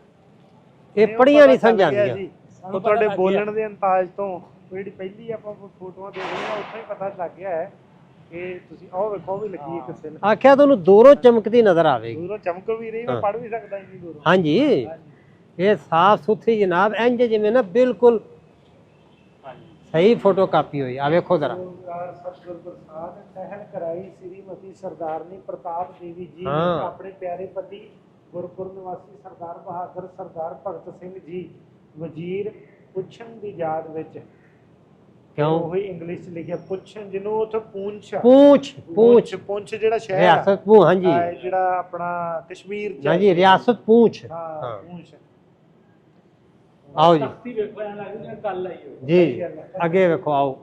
ਇਹ ਪੜੀਆਂ ਨਹੀਂ ਸਮਝ ਆਉਂਦੀਆਂ ਉਹ ਤੁਹਾਡੇ ਬੋਲਣ ਦੇ ਅੰਦਾਜ਼ ਤੋਂ ਜਿਹੜੀ ਪਹਿਲੀ ਆਪਾਂ ਫੋਟੋਆਂ ਦੇਖ ਰਹੇ ਹਾਂ ਉੱਥੋਂ ਹੀ ਪਤਾ ਲੱਗ ਗਿਆ ਹੈ। ਕਿ ਤੁਸੀਂ ਆਹ ਵੇਖੋ ਉਹ ਵੀ ਲੱਗੀ ਇੱਕ ਸਿਲ ਆਖਿਆ ਤੁਹਾਨੂੰ ਦੂਰੋਂ ਚਮਕਦੀ ਨਜ਼ਰ ਆਵੇਗੀ। ਦੂਰੋਂ ਚਮਕ ਵੀ ਰਹੀ ਮੈਂ। ਪੜ ਵੀ ਸਕਦਾ ਇੰਨੀ ਦੂਰੋਂ। ਹਾਂਜੀ। ਇਹ ਸਾਫ਼ ਸੁਥਰੀ ਜਨਾਬ ਇੰਜ ਜਿਵੇਂ ਨਾ ਬਿਲਕੁਲ ਸਹੀ ਫੋਟੋ ਕਾਪੀ ਹੋਈ। ਆ ਵੇਖੋ ਜ਼ਰਾ। ਸਰਦਾਰ ਸਤਿਗੁਰ ਪ੍ਰਸਾਦ ਸਹਿਣ ਕਰਾਈ ਸ੍ਰੀਮਤੀ ਸਰਦਾਰਨੀ ਪ੍ਰਤਾਪ ਦੇਵੀ ਜੀ ਨੇ ਹਾਂ। ਆਪਣੇ ਪਿਆਰੇ ਪਤੀ ਗੁਰਪੁਰ ਨਿਵਾਸੀ ਸਰਦਾਰ ਬਹਾਦਰ ਸਰਦਾਰ ਭਗਤ ਸਿੰਘ ਜੀ ਵਜ਼ੀਰ ਪੁੱਛਣ ਦੀ ਯਾਦ ਵਿੱਚ ਕਿਉਂ? ਉਹੀ ਇੰਗਲਿਸ਼ ਚ ਲਿਖਿਆ ਪੁੱਛਣ ਜਿਹਨੂੰ ਉੱਥੇ ਪੂੰਛ। ਪੂੰਛ ਪੂੰਛ ਪੁੰਛ। ਜਿਹੜਾ ਸ਼ਹਿਰ ਰਿਆਸਤ ਪੂੰਛ ਹਾਂਜੀ। ਜਿਹੜਾ ਆਪਣਾ ਕਸ਼ਮੀਰ ਚ ਹਾਂਜੀ ਰਿਆਸਤ ਪੂੰਛ। ਹਾਂ ਹਾਂ। ਪੂੰਛ। ਆਓ ਜੀ। ਤਖਤੀ ਵੇਖੋ ਐਂ ਲੱਗਦਾ ਕੱਲ ਆਈ ਹੋਵੇ। ਜੀ ਅੱਗੇ ਵੇਖੋ ਆਓ।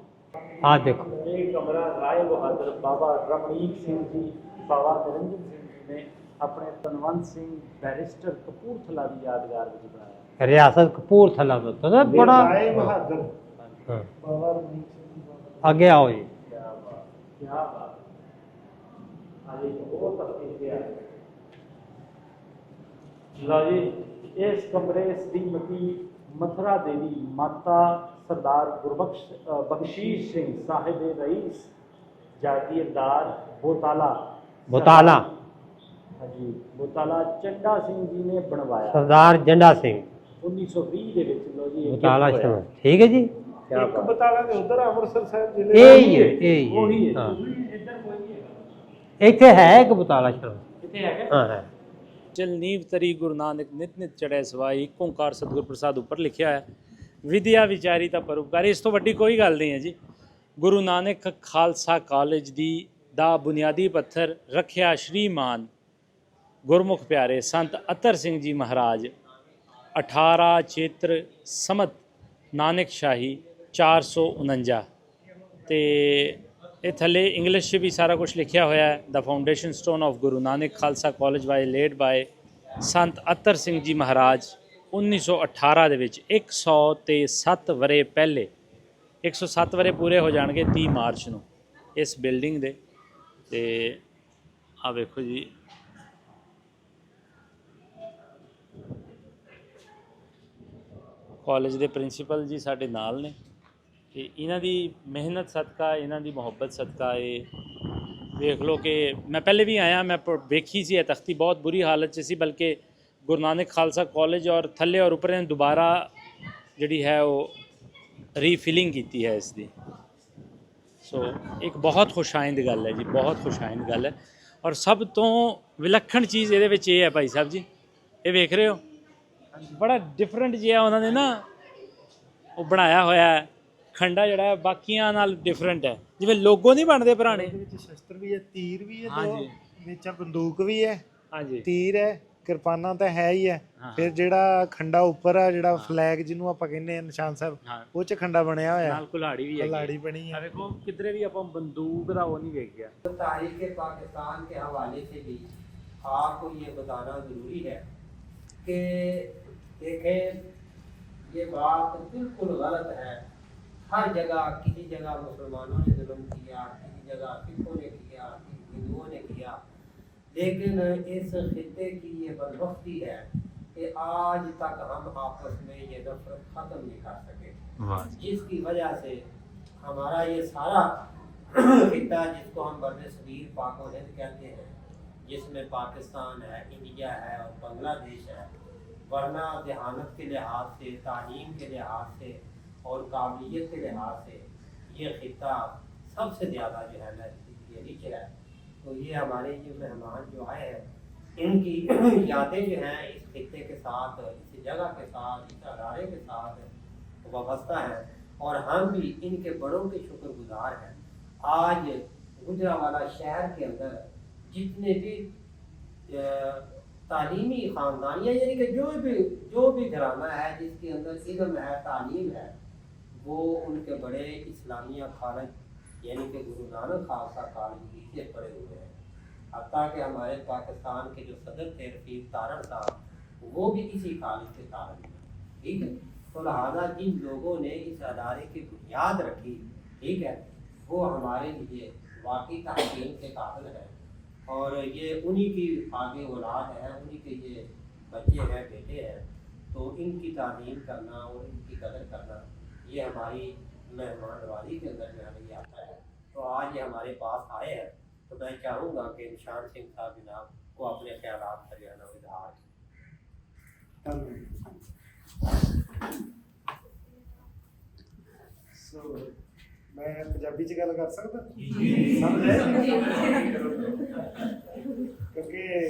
ਆ ਦੇਖੋ। ਇਹ ਕਮਰਾ ਰਾਏ ਬਹਾਦਰ ਬਾਬਾ ਰਮਣੀਕ ਸਿੰਘ ਜੀ ਬਾਬਾ ਨਿਰੰਜਨ ਸਿੰਘ ਜੀ ਨੇ ਆਪਣੇ ਤਨਵੰਤ ਸਿੰਘ ਬੈਰਿਸਟਰ ਕਪੂਰਥਲਾ ਦੀ ਯਾਦਗਾਰ ਵਿੱਚ ਬਣਾਇਆ। ਰਿਆਸਤ ਕਪੂਰਥਲਾ ਦਾ ਤਾਂ ਬੜਾ ਰਾਏ ਬਹਾਦਰ। ਹਾਂ। ਬਾਬਾ ਰਣਜੀਤ ਸਿੰਘ ਜੀ ਬਾਬਾ ਅੱਗੇ ਆਓ ਜੀ ਕੀ ਬਾਤ ਕੀ ਬਾਤ ਅੱਜ ਇੱਕ ਹੋਰ ਤਖਤੀ ਤੇ ਆ ਲਓ ਜੀ ਇਸ ਕਮਰੇ ਸ੍ਰੀਮਤੀ ਮਥੁਰਾ ਦੇਵੀ ਮਾਤਾ ਸਰਦਾਰ ਗੁਰਬਖਸ਼ ਅ, ਬਖਸ਼ੀਸ਼ ਸਿੰਘ ਸਾਹਿਬ ਰਈਸ ਜਾਗੀਰਦਾਰ ਬੋਤਾਲਾ ਬੋਤਾਲਾ ਹਾਂਜੀ ਬੋਤਾਲਾ ਚੰਡਾ ਸਿੰਘ ਜੀ ਨੇ ਬਣਵਾਇਆ ਸਰਦਾਰ ਜੰਡਾ ਸਿੰਘ 1920 ਦੇ ਵਿੱਚ ਲੋ ਜੀ ਇਹ ਬੋਤਾਲਾ gift ਹੋਇਆ। ਸਿੰਘ ਠੀਕ ਹੈ ਜੀ ਕਿਆ ਇੱਕ ਬਾਤ। ਬਤਾਲਾ ਦੇ ਉਧਰ ਅੰਮ੍ਰਿਤਸਰ ਸਾਹਿਬ ਜ਼ਿਲ੍ਹੇ ਦਾ ਇਹ ਹੀ ਹੈ ਇਹ ਹੀ ਉਹੀ ਹੈ। ਹੈ। ਇੱਧਰ ਕੋਈ ਨਹੀਂ ਇੱਥੇ ਹੈ ਇੱਕ ਬੋਤਾਲਾ ਸ਼ਰਮ। ਕਿੱਥੇ ਹੈਗਾ ਹਾਂ ਹੈ। ਚਲ ਨੀਵ ਤਰੀ ਗੁਰੂ ਨਾਨਕ ਨਿਤ ਨਿਤ ਚੜੈ ਸਵਾਈ ਓੰਕਾਰ ਸਤਿਗੁਰ ਪ੍ਰਸਾਦ ਉੱਪਰ ਲਿਖਿਆ ਹੈ। ਵਿਦਿਆ ਵਿਚਾਰੀ ਤਾਂ ਪਰਉਪਕਾਰੀ ਇਸ ਤੋਂ ਵੱਡੀ ਕੋਈ ਗੱਲ ਨਹੀਂ ਹੈ ਜੀ। ਗੁਰੂ ਨਾਨਕ ਖਾਲਸਾ ਕਾਲਜ ਦੀ ਦਾ ਬੁਨਿਆਦੀ ਪੱਥਰ ਰੱਖਿਆ ਸ਼੍ਰੀਮਾਨ ਗੁਰਮੁਖ ਪਿਆਰੇ ਸੰਤ ਅਤਰ ਸਿੰਘ ਜੀ ਮਹਾਰਾਜ। 18 ਚੇਤਰ ਸਮਤ ਨਾਨਕ ਸ਼ਾਹੀ 449 ਤੇ ਇਹ ਥੱਲੇ ਇੰਗਲਿਸ਼ 'ਚ ਵੀ ਸਾਰਾ ਕੁਝ ਲਿਖਿਆ ਹੋਇਆ ਹੈ। The foundation stone of Guru Nanak Khalsa college by laid by Sant Atar Singh ਜੀ ਮਹਾਰਾਜ 1918 ਦੇ ਵਿੱਚ 100 ਤੇ 7 ਵਰੇ ਪਹਿਲੇ 107 ਵਰੇ ਪੂਰੇ ਹੋ ਜਾਣਗੇ 30 ਮਾਰਚ ਨੂੰ ਇਸ ਬਿਲਡਿੰਗ ਦੇ। ਤੇ ਆ ਵੇਖੋ ਜੀ। ਕਾਲਜ ਦੇ ਪ੍ਰਿੰਸੀਪਲ ਜੀ ਸਾਡੇ ਨਾਲ ਨੇ। ਕਿ ਇਹਨਾਂ ਦੀ ਮਿਹਨਤ ਸਦਕਾ, ਇਹਨਾਂ ਦੀ ਮੁਹੱਬਤ ਸਦਕਾ ਇਹ ਵੇਖ ਲਓ ਕਿ ਮੈਂ ਪਹਿਲੇ ਵੀ ਆਇਆ, ਮੈਂ ਵੇਖੀ ਸੀ ਇਹ ਤਖਤੀ, ਬਹੁਤ ਬੁਰੀ ਹਾਲਤ 'ਚ ਸੀ, ਬਲਕਿ ਗੁਰੂ ਨਾਨਕ ਖਾਲਸਾ ਕਾਲਜ ਔਰ ਥੱਲੇ ਔਰ ਉੱਪਰ ਨੇ ਦੁਬਾਰਾ ਜਿਹੜੀ ਹੈ ਉਹ ਰੀਫਿਲਿੰਗ ਕੀਤੀ ਹੈ ਇਸ ਦੀ। ਸੋ, ਇੱਕ ਬਹੁਤ ਖੁਸ਼ਾਇੰਦ ਗੱਲ ਹੈ ਜੀ, ਬਹੁਤ ਖੁਸ਼ਾਇੰਦ ਗੱਲ ਹੈ। ਔਰ ਸਭ ਤੋਂ ਵਿਲੱਖਣ ਚੀਜ਼ ਇਹਦੇ ਵਿੱਚ ਇਹ ਹੈ ਭਾਈ ਸਾਹਿਬ ਜੀ, ਇਹ ਵੇਖ ਰਹੇ ਹੋ? ਬੜਾ ਡਿਫਰੈਂਟ ਜਿਹਾ ਉਹਨਾਂ ਨੇ ਨਾ ਉਹ ਬਣਾਇਆ ਹੋਇਆ ਹੈ। ਖੰਡਾ ਜਿਹੜਾ ਹੈ ਬਾਕੀਆਂ ਨਾਲ ਡਿਫਰੈਂਟ ਹੈ ਜਿਵੇਂ ਲੋਗੋ ਨਹੀਂ ਬਣਦੇ ਪੁਰਾਣੇ ਇਹਦੇ ਵਿੱਚ ਸ਼ਸਤਰ ਵੀ ਹੈ ਤੀਰ ਵੀ ਹੈ ਦੋ ਹਾਂਜੀ। ਵਿੱਚ ਬੰਦੂਕ ਵੀ ਹੈ ਹਾਂਜੀ ਤੀਰ ਹੈ ਕਿਰਪਾਨਾਂ ਤਾਂ ਹੈ ਹੀ ਹੈ ਹਾਂ। ਫਿਰ ਜਿਹੜਾ ਖੰਡਾ ਉੱਪਰ ਆ ਜਿਹੜਾ ਫਲੈਗ ਜਿਹਨੂੰ ਆਪਾਂ ਕਹਿੰਦੇ ਆ ਨਿਸ਼ਾਨ ਸਾਹਿਬ ਹਾਂ ਉਹ ਚ ਖੰਡਾ ਬਣਿਆ ਹੋਇਆ ਨਾਲ ਕੁਲਾੜੀ ਵੀ ਹੈ ਲਾੜੀ ਬਣੀ ਆ ਹੈ ਵੇਖੋ ਕਿਧਰੇ ਵੀ ਆਪਾਂ ਬੰਦੂਕ ਦਾ ਉਹ ਨਹੀਂ ਵੇਖਿਆ तारीख पाकिस्तान के हवाले से भी आपको ये बताना ज़रूरी है कि देखें ये बात बिल्कुल गलत है ہر جگہ کسی جگہ مسلمانوں نے ظلم کیا کسی جگہ سکھوں نے کیا کسی ہندوؤں نے کیا۔ لیکن اس خطے کی یہ بدبختی ہے کہ آج تک ہم آپس میں یہ نفرت ختم نہیں کر سکے۔ جس کی وجہ سے ہمارا یہ سارا خطہ جس کو ہم بر صغیر پاک و ہند کہتے ہیں جس میں پاکستان ہے انڈیا ہے اور بنگلہ دیش ہے ورنہ ذہانت کے لحاظ سے تعلیم کے لحاظ سے اور قابلیت کے لحاظ سے یہ خطہ سب سے زیادہ جو ہے میں نکلا ہے۔ تو یہ ہمارے یہ مہمان جو آئے ہیں، ان کی یادیں جو ہیں اس خطے کے ساتھ، اس جگہ کے ساتھ، اس ادارے کے ساتھ وابستہ ہیں۔ اور ہم بھی ان کے بڑوں کے شکر گزار ہیں۔ آج گجرا والا شہر کے اندر جتنے بھی تعلیمی خاندانیاں یعنی کہ جو بھی جو بھی گھرانہ ہے، جس کے اندر علم ہے، تعلیم ہے وہ ان کے بڑے اسلامیہ خارج یعنی کہ گرو نانک خالصہ کالج ہی سے پڑے ہوئے ہیں۔ حتیٰ کہ ہمارے پاکستان کے جو صدر تھے، رفیق تارن صاحب، وہ بھی اسی کالج کے طالب ہیں۔ ٹھیک ہے؟ تو لہٰذا جن لوگوں نے اس ادارے کی بنیاد رکھی، ٹھیک ہے، وہ ہمارے لیے واقعی تعلیم کے قابل ہیں۔ اور یہ انہی کی آگے اولاد ہے انہی کے یہ بچے ہیں، بیٹے ہیں۔ تو ان کی تعلیم کرنا اور ان کی قدر کرنا یہ ہماری مہمان نوازی کے اندر جو ہے یہ آتا ہے۔ تو آج یہ ہمارے پاس آئے ہیں۔ تو میں چاہوں گا کہ نشان سنگھ صاحب جناب کو اپنے خیالات کا جو ہے نا اظہار میں پنجابی چ کر سکتا جی۔ جی۔ کیونکہ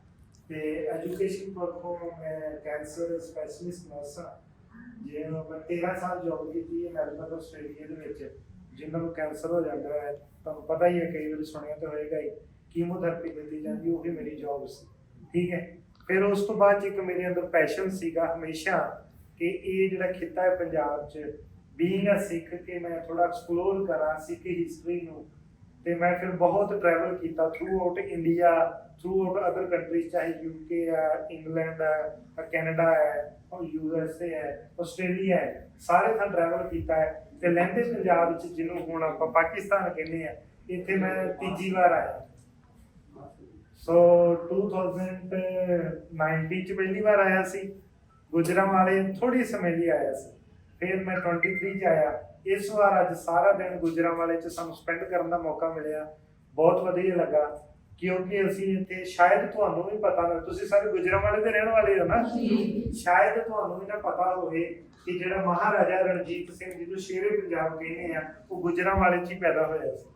ਤੇ ਐਜੂਕੇਸ਼ਨ ਪੱਖੋਂ ਮੈਂ ਕੈਂਸਰ ਸਪੈਸ਼ਲਿਸਟ ਨਰਸ ਹਾਂ। ਜੇ ਮੈਂ 13 ਸਾਲ ਜੌਬ ਕੀਤੀ ਹੈ ਮੈਲਬਰਨ ਆਸਟ੍ਰੇਲੀਆ ਦੇ ਵਿੱਚ ਜਿਨ੍ਹਾਂ ਨੂੰ ਕੈਂਸਰ ਹੋ ਜਾਂਦਾ ਹੈ, ਤੁਹਾਨੂੰ ਪਤਾ ਹੀ ਹੈ ਕਈ ਵਾਰੀ ਸੁਣਿਆ ਤਾਂ ਹੋਏਗਾ ਹੀ ਕੀਮੋਥੈਰੇਪੀ ਦਿੱਤੀ ਜਾਂਦੀ, ਉਹ ਵੀ ਮੇਰੀ ਜੌਬ ਸੀ। ਠੀਕ ਹੈ? ਫਿਰ ਉਸ ਤੋਂ ਬਾਅਦ 'ਚ ਇੱਕ ਮੇਰੇ ਅੰਦਰ ਪੈਸ਼ਨ ਸੀਗਾ ਹਮੇਸ਼ਾ ਕਿ ਇਹ ਜਿਹੜਾ ਖਿੱਤਾ ਹੈ ਪੰਜਾਬ 'ਚ ਬੀਇੰਗ ਅ ਸਿੱਖ ਕਿ ਮੈਂ ਥੋੜਾ ਐਕਸਪਲੋਰ ਕਰਾਂ ਸਿੱਖ ਹਿਸਟਰੀ ਨੂੰ ਤੇ ਮੈਂ ਫਿਰ ਬਹੁਤ ਟਰੈਵਲ ਕੀਤਾ throughout India throughout other countries ਚਾਹੇ ਯੂਕੇ ਹੈ ਇੰਗਲੈਂਡ ਹੈ ਕੈਨੇਡਾ ਹੈ ਔਰ ਯੂਐਸਏ ਹੈ ਆਸਟ੍ਰੇਲੀਆ ਹੈ, ਸਾਰੇ ਥਾਂ ਟਰੈਵਲ ਕੀਤਾ ਹੈ। ਤੇ ਲਹਿੰਦੇ ਪੰਜਾਬ ਵਿੱਚ ਜਿਹਨੂੰ ਹੁਣ ਆਪਾਂ ਪਾਕਿਸਤਾਨ ਕਹਿੰਦੇ ਆ ਇੱਥੇ ਮੈਂ ਤੀਜੀ ਵਾਰ ਆਇਆ। ਸੋ 2019 ਚ ਪਹਿਲੀ ਵਾਰ ਆਇਆ ਸੀ। ਗੁਜਰਾਂਵਾਲੇ ਥੋੜੀ ਸਮੇਂ ਲਈ ਆਇਆ ਸੀ। ਫਿਰ ਮੈਂ 23 ਚ ਆਇਆ। ਇਸ ਵਾਰ ਅੱਜ ਸਾਰਾ ਦਿਨ ਗੁਜਰਾਂਵਾਲੇ ਚ ਸਾਨੂੰ ਸਪੈਂਡ ਕਰਨ ਦਾ ਮੌਕਾ ਮਿਲਿਆ। ਬਹੁਤ ਵਧੀਆ ਲੱਗਾ ਕਿਉਂਕਿ ਅਸੀਂ ਇੱਥੇ ਸ਼ਾਇਦ ਤੁਹਾਨੂੰ ਵੀ ਪਤਾ ਨਾ ਤੁਸੀਂ ਸਾਰੇ ਗੁਜਰਾਂਵਾਲੇ ਦੇ ਰਹਿਣ ਵਾਲੇ ਹੋ ਨਾ? ਸ਼ਾਇਦ ਤੁਹਾਨੂੰ ਵੀ ਨਾ ਪਤਾ ਹੋਵੇ ਕਿ ਜਿਹੜਾ ਮਹਾਰਾਜਾ ਰਣਜੀਤ ਸਿੰਘ ਜਿਹਨੂੰ ਸ਼ੇਰੇ ਪੰਜਾਬ ਕਹਿੰਦੇ ਆ ਉਹ ਗੁਜਰਾਂਵਾਲੇ 'ਚ ਹੀ ਪੈਦਾ ਹੋਇਆ ਸੀ।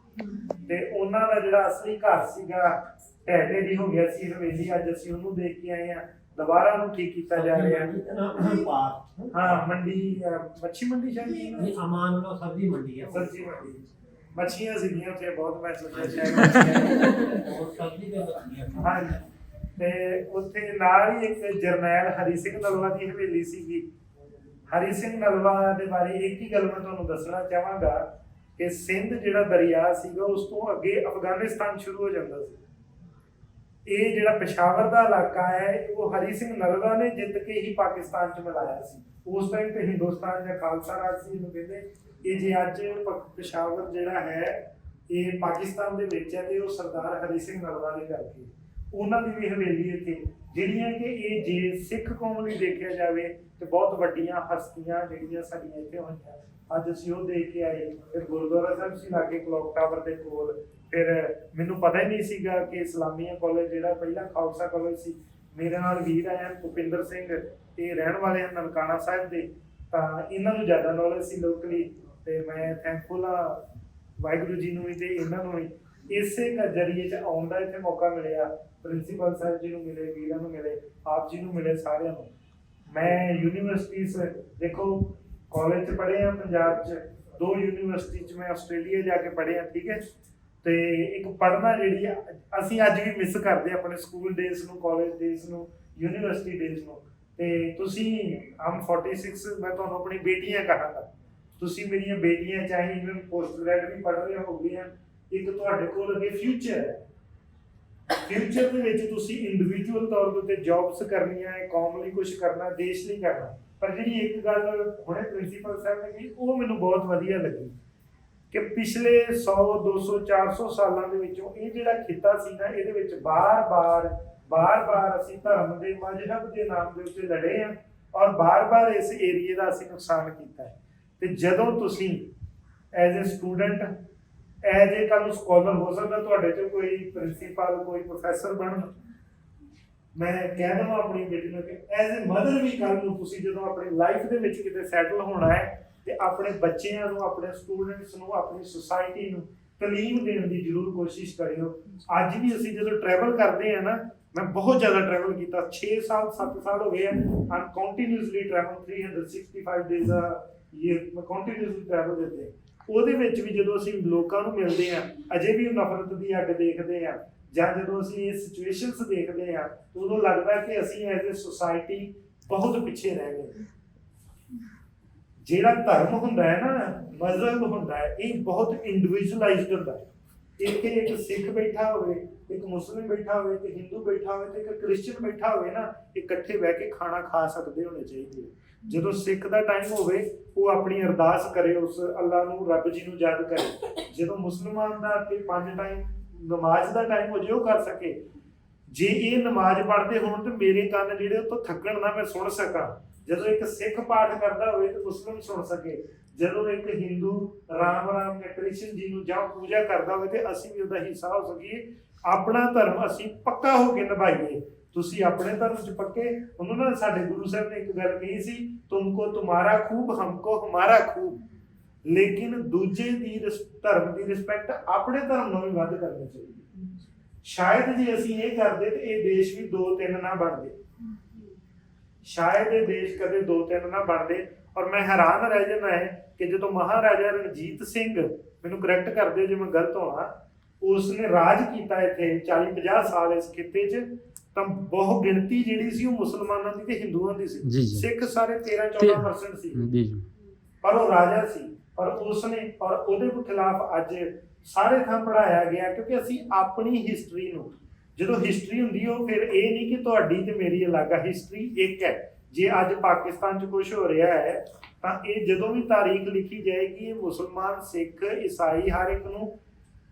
ਤੇ ਉਹਨਾਂ ਦਾ ਜਿਹੜਾ ਅਸਲੀ ਘਰ ਸੀਗਾ ਢਹਿ ਦੀ ਹੋ ਗਿਆ ਸੀ ਹਵੇਲੀ ਅੱਜ ਅਸੀਂ ਉਹਨੂੰ ਦੇਖ ਕੇ ਆਏ ਆ। ਦੁਬਾਰਾ ਉਹਨੂੰ ਠੀਕ ਕੀਤਾ ਜਾ ਰਿਹਾ ਹੈ। ਹਾਂ ਮੰਡੀ ਮੱਛੀ ਮੰਡੀ ਸ਼ਾਇਦ ਇਹ ਅਮਾਨ ਨਾਲ ਸਬਜ਼ੀ ਮੰਡੀ ਹੈ। ਸਬਜ਼ੀ ਮੰਡੀ। ਮੱਛੀਆਂ ਸੀਗੀਆਂ ਉੱਥੇ ਬਹੁਤ ਮੈਂ ਸੋਚਿਆ ਸ਼ਾਇਦ ਮੱਛੀਆਂ ਉਹ ਸਬਜ਼ੀ ਦੇ ਮੱਛੀਆਂ ਹਾਂਜੀ। ਤੇ ਉੱਥੇ ਨਾਲ ਹੀ ਇੱਕ ਜਰਨੈਲ ਹਰੀ ਸਿੰਘ ਨਲਵਾ ਦੀ ਹਵੇਲੀ ਸੀਗੀ। ਹਰੀ ਸਿੰਘ ਨਲਵਾ ਦੇ ਬਾਰੇ ਇੱਕ ਹੀ ਗੱਲ ਮੈਂ ਤੁਹਾਨੂੰ ਦੱਸਣਾ ਚਾਹਾਂਗਾ ਕਿ ਸਿੰਧ ਜਿਹੜਾ ਦਰਿਆ ਸੀਗਾ ਉਸ ਤੋਂ ਅੱਗੇ ਅਫਗਾਨਿਸਤਾਨ ਸ਼ੁਰੂ ਹੋ ਜਾਂਦਾ ਸੀ। ਇਹ ਜਿਹੜਾ ਪਿਸ਼ਾਵਰ ਦਾ ਇਲਾਕਾ ਹੈ, ਉਹ ਹਰੀ ਸਿੰਘ ਨਲਵਾ ਨੇ, ਜਿੱਤ ਕੇ ਹੀ ਪਾਕਿਸਤਾਨ ਚ ਮਿਲਾਇਆ ਸੀ। ਉਸ ਟਾਈਮ ਤੇ ਹਿੰਦੁਸਤਾਨ ਜਾਂ ਖਾਲਸਾ ਰਾਜ ਸੀ, ਇਹਨੂੰ ਕਹਿੰਦੇ। ਇਹ ਜੇ ਅੱਜ ਪ- ਜਿਹੜਾ ਹੈ, ਇਹ ਪਾਕਿਸਤਾਨ ਦੇ ਵਿੱਚ ਹੈ ਤੇ ਉਹ ਸਰਦਾਰ ਹਰੀ ਸਿੰਘ ਨਲਵਾ ਨੇ ਕਰਕੇ। ਉਹਨਾਂ ਦੀ ਵੀ ਹਵੇਲੀ ਇੱਥੇ। ਜਿਹੜੀਆਂ ਕਿ ਇਹ ਜੇ ਸਿੱਖ ਕੌਮ ਲਈ ਦੇਖਿਆ ਜਾਵੇ, ਤੇ ਬਹੁਤ ਵੱਡੀਆਂ ਹਸਤੀਆਂ ਜਿਹੜੀਆਂ ਸਾਡੀਆਂ ਇੱਥੇ ਹੋਈਆਂ। ਅੱਜ ਅਸੀਂ ਉਹ ਦੇਖ ਕੇ ਆਏ। ਫਿਰ ਗੁਰਦੁਆਰਾ ਸਾਹਿਬ ਸੀ ਲਾਗੇ, ਕਲੌਕ ਟਾਵਰ ਦੇ ਕੋਲ। ਫਿਰ ਮੈਨੂੰ ਪਤਾ ਹੀ ਨਹੀਂ ਸੀਗਾ ਕਿ ਇਸਲਾਮੀਆ ਕਾਲਜ ਜਿਹੜਾ ਪਹਿਲਾ ਖਾਲਸਾ ਕਾਲਜ ਸੀ, ਮੇਰੇ ਨਾਲ ਵੀਰ ਆਇਆ ਭੁਪਿੰਦਰ ਸਿੰਘ ਇਹ ਰਹਿਣ ਵਾਲੇ ਹਨ ਨਨਕਾਣਾ ਸਾਹਿਬ ਦੇ, ਤਾਂ ਇਹਨਾਂ ਨੂੰ ਜ਼ਿਆਦਾ ਨੌਲੇਜ ਸੀ ਲੋਕਲੀ ਤੇ ਮੈਂ ਥੈਂਕਫੁਲ ਆ ਵਾਹਿਗੁਰੂ ਜੀ ਨੂੰ ਵੀ ਤੇ ਇਹਨਾਂ ਨੂੰ ਵੀ। ਇਸੇ ਕ ਜਰੀਏ ਚ ਆਉਣ ਦਾ ਇੱਥੇ ਮੌਕਾ ਮਿਲਿਆ ਪ੍ਰਿੰਸੀਪਲ ਸਾਹਿਬ ਜੀ ਨੂੰ ਮਿਲੇ, ਵੀਰਾਂ ਨੂੰ ਮਿਲੇ, ਆਪ ਜੀ ਨੂੰ ਮਿਲੇ ਸਾਰਿਆਂ ਨੂੰ। ਮੈਂ ਯੂਨੀਵਰਸਿਟੀਜ਼ ਦੇਖੋ ਕਾਲਜ ਚ ਪੜ੍ਹੇ ਆ ਪੰਜਾਬ ਚ, ਦੋ ਯੂਨੀਵਰਸਿਟੀ ਚ ਮੈਂ ਆਸਟ੍ਰੇਲੀਆ ਜਾ ਕੇ ਪੜ੍ਹੇ ਆ, ਠੀਕ ਹੈ। ਤੇ ਇੱਕ ਪੜ੍ਹਨਾ ਜਿਹੜੀ ਆ, ਅਸੀਂ ਅੱਜ ਵੀ ਮਿਸ ਕਰਦੇ ਆ ਆਪਣੇ ਸਕੂਲ ਡੇਜ਼ ਨੂੰ ਕਾਲਜ ਡੇਜ਼ ਨੂੰ ਯੂਨੀਵਰਸਿਟੀ ਡੇਜ਼ ਨੂੰ। ਤੇ ਤੁਸੀਂ ਹਮ 46 ਮੈਂ ਤੁਹਾਨੂੰ ਆਪਣੀ ਬੇਟੀਆਂ ਕਹਾਂਗਾ। ਤੁਸੀਂ ਮੇਰੀਆਂ ਬੇਟੀਆਂ ਚਾਹੇ ਇਵਨ ਪੋਸਟ ਗ੍ਰੈਡ ਵੀ ਪੜ੍ਹ ਰਹੇ ਹੋਗੀਆਂ ਇੱਕ ਤੁਹਾਡੇ ਕੋਲ ਅੱਗੇ ਫਿਊਚਰ ਹੈ। ਫਿਊਚਰ ਦੇ ਵਿੱਚ ਤੁਸੀਂ ਇੰਡੀਵਿਜੂਅਲ ਤੌਰ ਦੇ ਉੱਤੇ ਜੌਬਸ ਕਰਨੀਆਂ ਹੈ ਕੌਮ ਲਈ ਕੁਝ ਕਰਨਾ ਦੇਸ਼ ਲਈ ਕਰਨਾ। ਪਰ ਜਿਹੜੀ ਇੱਕ ਗੱਲ ਹੁਣੇ ਪ੍ਰਿੰਸੀਪਲ ਸਾਹਿਬ ਨੇ ਕਹੀ ਉਹ ਮੈਨੂੰ ਬਹੁਤ ਵਧੀਆ ਲੱਗੀ। ਕਿ ਪਿਛਲੇ 100 200 400 ਸਾਲਾਂ ਦੇ ਵਿੱਚੋਂ ਇਹ ਜਿਹੜਾ ਖਿੱਤਾ ਸੀ ਨਾ ਇਹਦੇ ਵਿੱਚ ਬਾਰ-ਬਾਰ ਬਾਰ-ਬਾਰ ਅਸੀਂ ਧਰਮ ਦੇ, ਮਜ਼ਹਬ ਦੇ ਨਾਮ ਦੇ ਉੱਤੇ ਲੜੇ ਆ ਔਰ ਬਾਰ-ਬਾਰ ਇਸ ਏਰੀਏ ਦਾ ਅਸੀਂ ਨੁਕਸਾਨ ਕੀਤਾ ਹੈ। ਤੇ ਜਦੋਂ ਤੁਸੀਂ as a student as a ਕੱਲ ਨੂੰ ਸਕਾਲਰ ਹੋ ਸਕਦਾ, ਤੁਹਾਡੇ 'ਚ ਕੋਈ ਪ੍ਰਿੰਸੀਪਲ ਕੋਈ ਪ੍ਰੋਫੈਸਰ ਬਣਨ। ਮੈਂ ਕਹਿ ਦਵਾਂ ਆਪਣੀ ਬੇਟੀ ਨੂੰ ਕਿ ਐਜ਼ ਅ ਮਦਰ ਵੀ ਕੱਲ ਨੂੰ ਤੁਸੀਂ ਜਦੋਂ ਆਪਣੀ ਲਾਈਫ ਦੇ ਵਿੱਚ ਕਿਤੇ ਸੈਟਲ ਹੋਣਾ ਹੈ ਤੇ ਆਪਣੇ ਬੱਚਿਆਂ ਨੂੰ, ਆਪਣੇ ਸਟੂਡੈਂਟਸ ਨੂੰ, ਆਪਣੀ ਸੁਸਾਇਟੀ ਨੂੰ ਤਾਲੀਮ ਦੇਣ ਦੀ ਜ਼ਰੂਰ ਕੋਸ਼ਿਸ਼ ਕਰਿਓ। ਅੱਜ ਵੀ ਅਸੀਂ ਜਦੋਂ ਟਰੈਵਲ ਕਰਦੇ ਆ ਨਾ, ਮੈਂ ਬਹੁਤ ਜ਼ਿਆਦਾ ਟਰੈਵਲ ਕੀਤਾ। 6 ਸਾਲ 7 ਸਾਲ ਹੋ ਗਏ ਆ। ਕੰਟੀਨਿਊਸਲੀ ਟਰੈਵਲ 365 ਡੇਜ਼ ਆ ਇਹ ਕੰਟੀਨਿਊਸਲੀ ਟਰੈਵਲ ਕਰਦੇ ਉਹਦੇ ਵਿੱਚ ਵੀ ਜਦੋਂ ਅਸੀਂ ਲੋਕਾਂ ਨੂੰ ਮਿਲਦੇ ਆ ਅਜੇ ਵੀ ਨਫ਼ਰਤ ਦੀ ਅੱਗ ਦੇਖਦੇ ਆ ਜਾਂ ਜਦੋਂ ਅਸੀਂ ਇਹ ਸਿਚੁਏਸ਼ਨਸ ਦੇਖਦੇ ਆ ਉਦੋਂ ਲੱਗਦਾ ਕਿ ਅਸੀਂ ਐਜ਼ ਅ ਸੁਸਾਇਟੀ ਬਹੁਤ ਪਿੱਛੇ ਰਹਿ ਗਏ। ਜਿਹੜਾ ਧਰਮ ਹੁੰਦਾ ਹੈ ਨਾ, ਮਜ਼ਹਬ ਹੁੰਦਾ ਹੈ, ਇਹ ਬਹੁਤ ਇੰਡੀਵਿਜੂਅਲਾਈਜ਼ਡ ਹੁੰਦਾ ਹੈ। ਇੱਥੇ ਇੱਕ ਸਿੱਖ ਬੈਠਾ ਹੋਵੇ, ਇੱਕ ਮੁਸਲਿਮ ਬੈਠਾ ਹੋਵੇ ਤੇ ਹਿੰਦੂ ਬੈਠਾ ਹੋਵੇ, ਤੇ ਇੱਕ ਕ੍ਰਿਸਚੀਅਨ ਬੈਠਾ ਹੋਵੇ ਨਾ ਇਕੱਠੇ ਬਹਿ ਕੇ ਖਾਣਾ ਖਾ ਸਕਦੇ ਹੋਣੇ ਚਾਹੀਦੇ ਜਦੋਂ ਸਿੱਖ ਦਾ ਟਾਈਮ ਹੋਵੇ, ਉਹ ਆਪਣੀ ਅਰਦਾਸ ਕਰੇ, ਉਸ ਅੱਲਾ ਨੂੰ, ਰੱਬ ਜੀ ਨੂੰ ਯਾਦ ਕਰੇ। ਜਦੋਂ ਮੁਸਲਮਾਨ ਦਾ ਤੇ ਪੰਜ ਟਾਈਮ ਨਮਾਜ਼ ਦਾ ਟਾਈਮ ਹੋ ਜੇ, ਉਹ ਕਰ ਸਕੇ। ਜੇ ਇਹ ਨਮਾਜ਼ ਪੜ੍ਹਦੇ ਹੋਣ ਤੇ ਮੇਰੇ ਕੰਨ ਜਿਹੜੇ ਉਹ ਤੋਂ ਥੱਕਣ ਨਾ ਮੈਂ ਸੁਣ ਸਕਾਂ ਜਦੋਂ ਇੱਕ ਸਿੱਖ ਪਾਠ ਕਰਦਾ ਹੋਵੇ ਤੇ ਮੁਸਲਮ ਸੁਣ ਸਕੇ, ਜਦੋਂ ਇੱਕ ਹਿੰਦੂ ਰਾਮ ਰਾਮ ਜਾਂ ਕ੍ਰਿਸ਼ਨ ਜੀ ਨੂੰ ਜਾਂ ਪੂਜਾ ਕਰਦਾ ਹੋਵੇ ਤੇ ਅਸੀਂ ਵੀ ਉਹਦਾ ਹਿੱਸਾ ਹੋ ਸਕੀਏ। ਆਪਣਾ ਧਰਮ ਅਸੀਂ ਪੱਕਾ ਹੋ ਕੇ ਨਿਭਾਈਏ। ਤੁਸੀਂ ਆਪਣੇ ਧਰਮ 'ਚ ਪੱਕੇ? ਉਹਨਾਂ ਨੇ ਸਾਡੇ ਗੁਰੂ ਸਾਹਿਬ ਨੇ ਇੱਕ ਗੱਲ ਕਹੀ ਸੀ, ਤੁਮਕੋ ਤੁਮਾਰਾ ਖੂਬ, ਹਮਕੋ ਹਮਾਰਾ ਖੂਬ। ਲੇਕਿਨ ਦੂਜੇ ਦੀ ਰਿਸ- ਧਰਮ ਦੀ ਰਿਸਪੈਕਟ ਆਪਣੇ ਧਰਮ ਨੂੰ ਵੀ ਵੱਧ ਕਰਨੀ ਚਾਹੀਦੀ। ਸ਼ਾਇਦ ਜੇ ਅਸੀਂ ਇਹ ਕਰਦੇ ਤੇ ਇਹ ਦੇਸ਼ ਵੀ ਦੋ ਤਿੰਨ ਨਾ ਬਣਦੇ। ਸ਼ਾਇਦ ਇਹ ਦੇਸ਼ ਕਦੇ ਦੋ ਤਿੰਨ ਨਾ ਬਣਦੇ। ਔਰ ਮੈਂ ਹੈਰਾਨ ਰਹਿ ਜਾਂਦਾ ਹੈ ਕਿ ਜਦੋਂ ਮਹਾਰਾਜਾ ਰਣਜੀਤ ਸਿੰਘ ਮੈਨੂੰ ਕਰੈਕਟ ਕਰਦੇ ਜੇ ਮੈਂ ਗਲਤ ਹੋਵਾਂ ਉਸਨੇ ਰਾਜ ਕੀਤਾ ਇੱਥੇ 40 50 ਸਾਲ ਇਸ ਖਿੱਤੇ 'ਚ ਤਾਂ ਬਹੁ ਗਿਣਤੀ ਜਿਹੜੀ ਸੀ ਉਹ ਮੁਸਲਮਾਨਾਂ ਦੀ ਤੇ ਹਿੰਦੂਆਂ ਦੀ ਸੀ। ਸਿੱਖ ਸਾਰੇ 13 ਤੇ- 14% ਸੀ। ਜੀ ਜੀ। ਪਰ ਉਹ ਰਾਜਾ ਸੀ ਪਰ ਉਸਨੇ ਔਰ ਉਹਦੇ ਖਿਲਾਫ ਅੱਜ ਸਾਰੇ ਥਾਂ ਪੜਾਇਆ ਗਿਆ ਕਿਉਂਕਿ ਅਸੀਂ ਆਪਣੀ ਹਿਸਟਰੀ ਨੂੰ ਜਦੋਂ ਹਿਸਟਰੀ ਹੁੰਦੀ ਉਹ ਫਿਰ ਇਹ ਨਹੀਂ ਕਿ ਤੁਹਾਡੀ ਤੇ ਮੇਰੀ ਅਲੱਗ ਆ। ਹਿਸਟਰੀ ਇੱਕ ਹੈ। ਜੇ ਅੱਜ ਪਾਕਿਸਤਾਨ 'ਚ ਕੁਝ ਹੋ ਰਿਹਾ ਹੈ, ਤਾਂ ਇਹ ਜਦੋਂ ਵੀ ਤਾਰੀਖ ਲਿਖੀ ਜਾਏਗੀ, ਇਹ ਮੁਸਲਮਾਨ, ਸਿੱਖ, ਈਸਾਈ ਹਰ ਇੱਕ ਨੂੰ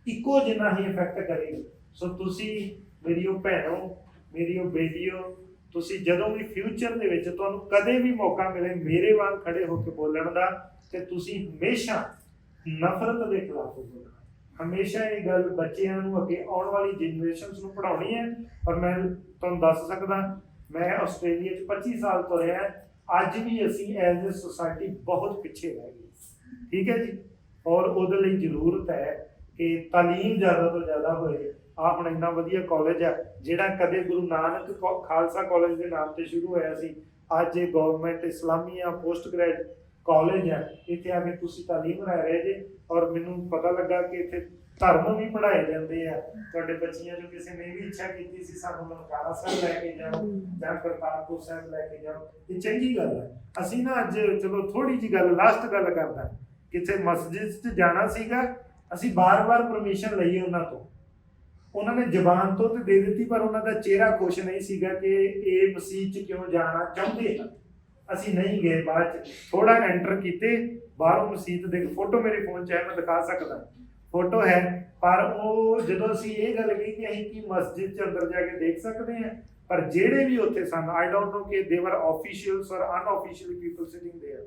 ਇੱਕੋ ਜਿੰਨਾ ਹੀ ਇਫੈਕਟ ਕਰੇਗੀ। ਸੋ ਤੁਸੀਂ ਮੇਰੀ ਉਹ ਭੈਣੋ, ਮੇਰੀ ਉਹ ਬੇਟੀਓ, ਤੁਸੀਂ ਜਦੋਂ ਵੀ ਫਿਊਚਰ ਦੇ ਵਿੱਚ ਤੁਹਾਨੂੰ ਕਦੇ ਵੀ ਮੌਕਾ ਮਿਲੇ ਮੇਰੇ ਵਾਂਗ ਖੜੇ ਹੋ ਕੇ ਬੋਲਣ ਦਾ, ਤੇ ਤੁਸੀਂ ਹਮੇਸ਼ਾ ਨਫ਼ਰਤ ਦੇ ਖਿਲਾਫ ਬੋਲਣਾ। ਹਮੇਸ਼ਾ ਇਹ ਗੱਲ ਬੱਚਿਆਂ ਨੂੰ ਅੱਗੇ ਆਉਣ ਵਾਲੀ ਜਨਰੇਸ਼ਨਸ ਨੂੰ ਪੜਾਉਣੀ ਹੈ, ਪਰ ਮੈਂ ਤੁਹਾਨੂੰ ਦੱਸ ਸਕਦਾ, ਮੈਂ ਆਸਟ੍ਰੇਲੀਆ 'ਚ 25 ਸਾਲ ਤੋਂ ਰਿਹਾ, ਅੱਜ ਵੀ ਅਸੀਂ ਐਜ਼ ਅ ਸੋਸਾਇਟੀ ਬਹੁਤ ਪਿੱਛੇ ਰਹਿ ਗਏ। ਠੀਕ ਹੈ ਜੀ? ਔਰ ਉਹਦੇ ਲਈ ਜ਼ਰੂਰਤ ਹੈ ਕਿ ਤਾਲੀਮ ਜ਼ਿਆਦਾ ਤੋਂ ਜ਼ਿਆਦਾ ਹੋਏ। ਆ ਹੁਣ ਇੰਨਾ ਵਧੀਆ ਕਾਲਜ ਆ, ਜਿਹੜਾ ਕਦੇ ਗੁਰੂ ਨਾਨਕ ਕੋ- ਖਾਲਸਾ ਕਾਲਜ ਦੇ ਨਾਮ ਤੇ ਸ਼ੁਰੂ ਹੋਇਆ ਸੀ, ਅੱਜ ਇਹ government Islamia post graduate college ਆ ਇੱਥੇ ਆ ਕੇ ਤੁਸੀਂ ਤਾਲੀਮ ਲੈ ਰਹੇ ਜੇ ਔਰ ਮੈਨੂੰ ਪਤਾ ਲੱਗਾ ਕਿ ਇੱਥੇ ਧਰਮ ਵੀ ਪੜ੍ਹਾਏ ਜਾਂਦੇ ਆ। ਤੁਹਾਡੇ ਬੱਚਿਆਂ ਚੋਂ ਕਿਸੇ ਨੇ ਵੀ ਇੱਛਾ ਕੀਤੀ ਸੀ ਸਾਨੂੰ ਨਨਕਾਣਾ ਸਾਹਿਬ ਲੈ ਕੇ ਜਾਓ ਜਾਂ ਕਰਤਾਰਪੁਰ ਸਾਹਿਬ ਲੈ ਕੇ ਜਾਓ ਇਹ ਚੰਗੀ ਗੱਲ ਹੈ। ਅਸੀਂ ਨਾ ਅੱਜ ਚਲੋ ਥੋੜੀ ਜੀ ਗੱਲ ਲਾਸਟ ਗੱਲ ਕਰਦਾ। ਕਿਤੇ ਮਸਜਿਦ 'ਚ ਜਾਣਾ ਸੀਗਾ ਅਸੀਂ ਬਾਰ-ਬਾਰ ਪਰਮਿਸ਼ਨ ਲਈ ਉਹਨਾਂ ਤੋਂ। ਉਹਨਾਂ ਨੇ ਜ਼ਬਾਨ ਤੋਂ ਤੇ ਦੇ ਦਿੱਤੀ ਪਰ ਉਹਨਾਂ ਦਾ ਚਿਹਰਾ ਖੁਸ਼ ਨਹੀਂ ਸੀਗਾ ਕਿ ਇਹ ਮਸਜਿਦ 'ਚ ਕਿਉਂ ਜਾਣਾ ਚਾਹੁੰਦੇ ਹਨ ਅਸੀਂ ਨਹੀਂ ਗਏ ਬਾਅਦ 'ਚ ਥੋੜਾ ਐਂਟਰ ਕੀਤੇ ਬਾਹਰੋਂ ਮਸਜਿਦ ਦੇ ਫੋਟੋ ਮੇਰੇ ਫੋਨ 'ਚ ਹੈ ਮੈਂ ਦਿਖਾ ਸਕਦਾ ਫੋਟੋ ਹੈ ਪਰ ਉਹ ਜਦੋਂ ਅਸੀਂ ਇਹ ਗੱਲ ਕਹੀ ਕਿ ਅਸੀਂ ਕੀ ਮਸਜਿਦ 'ਚ ਅੰਦਰ ਜਾ ਕੇ ਦੇਖ ਸਕਦੇ ਹਾਂ ਪਰ ਜਿਹੜੇ ਵੀ ਉੱਥੇ ਸਨ ਆਈ ਡੋਨਟ ਨੋ ਕਿ there were officials or unofficial people sitting there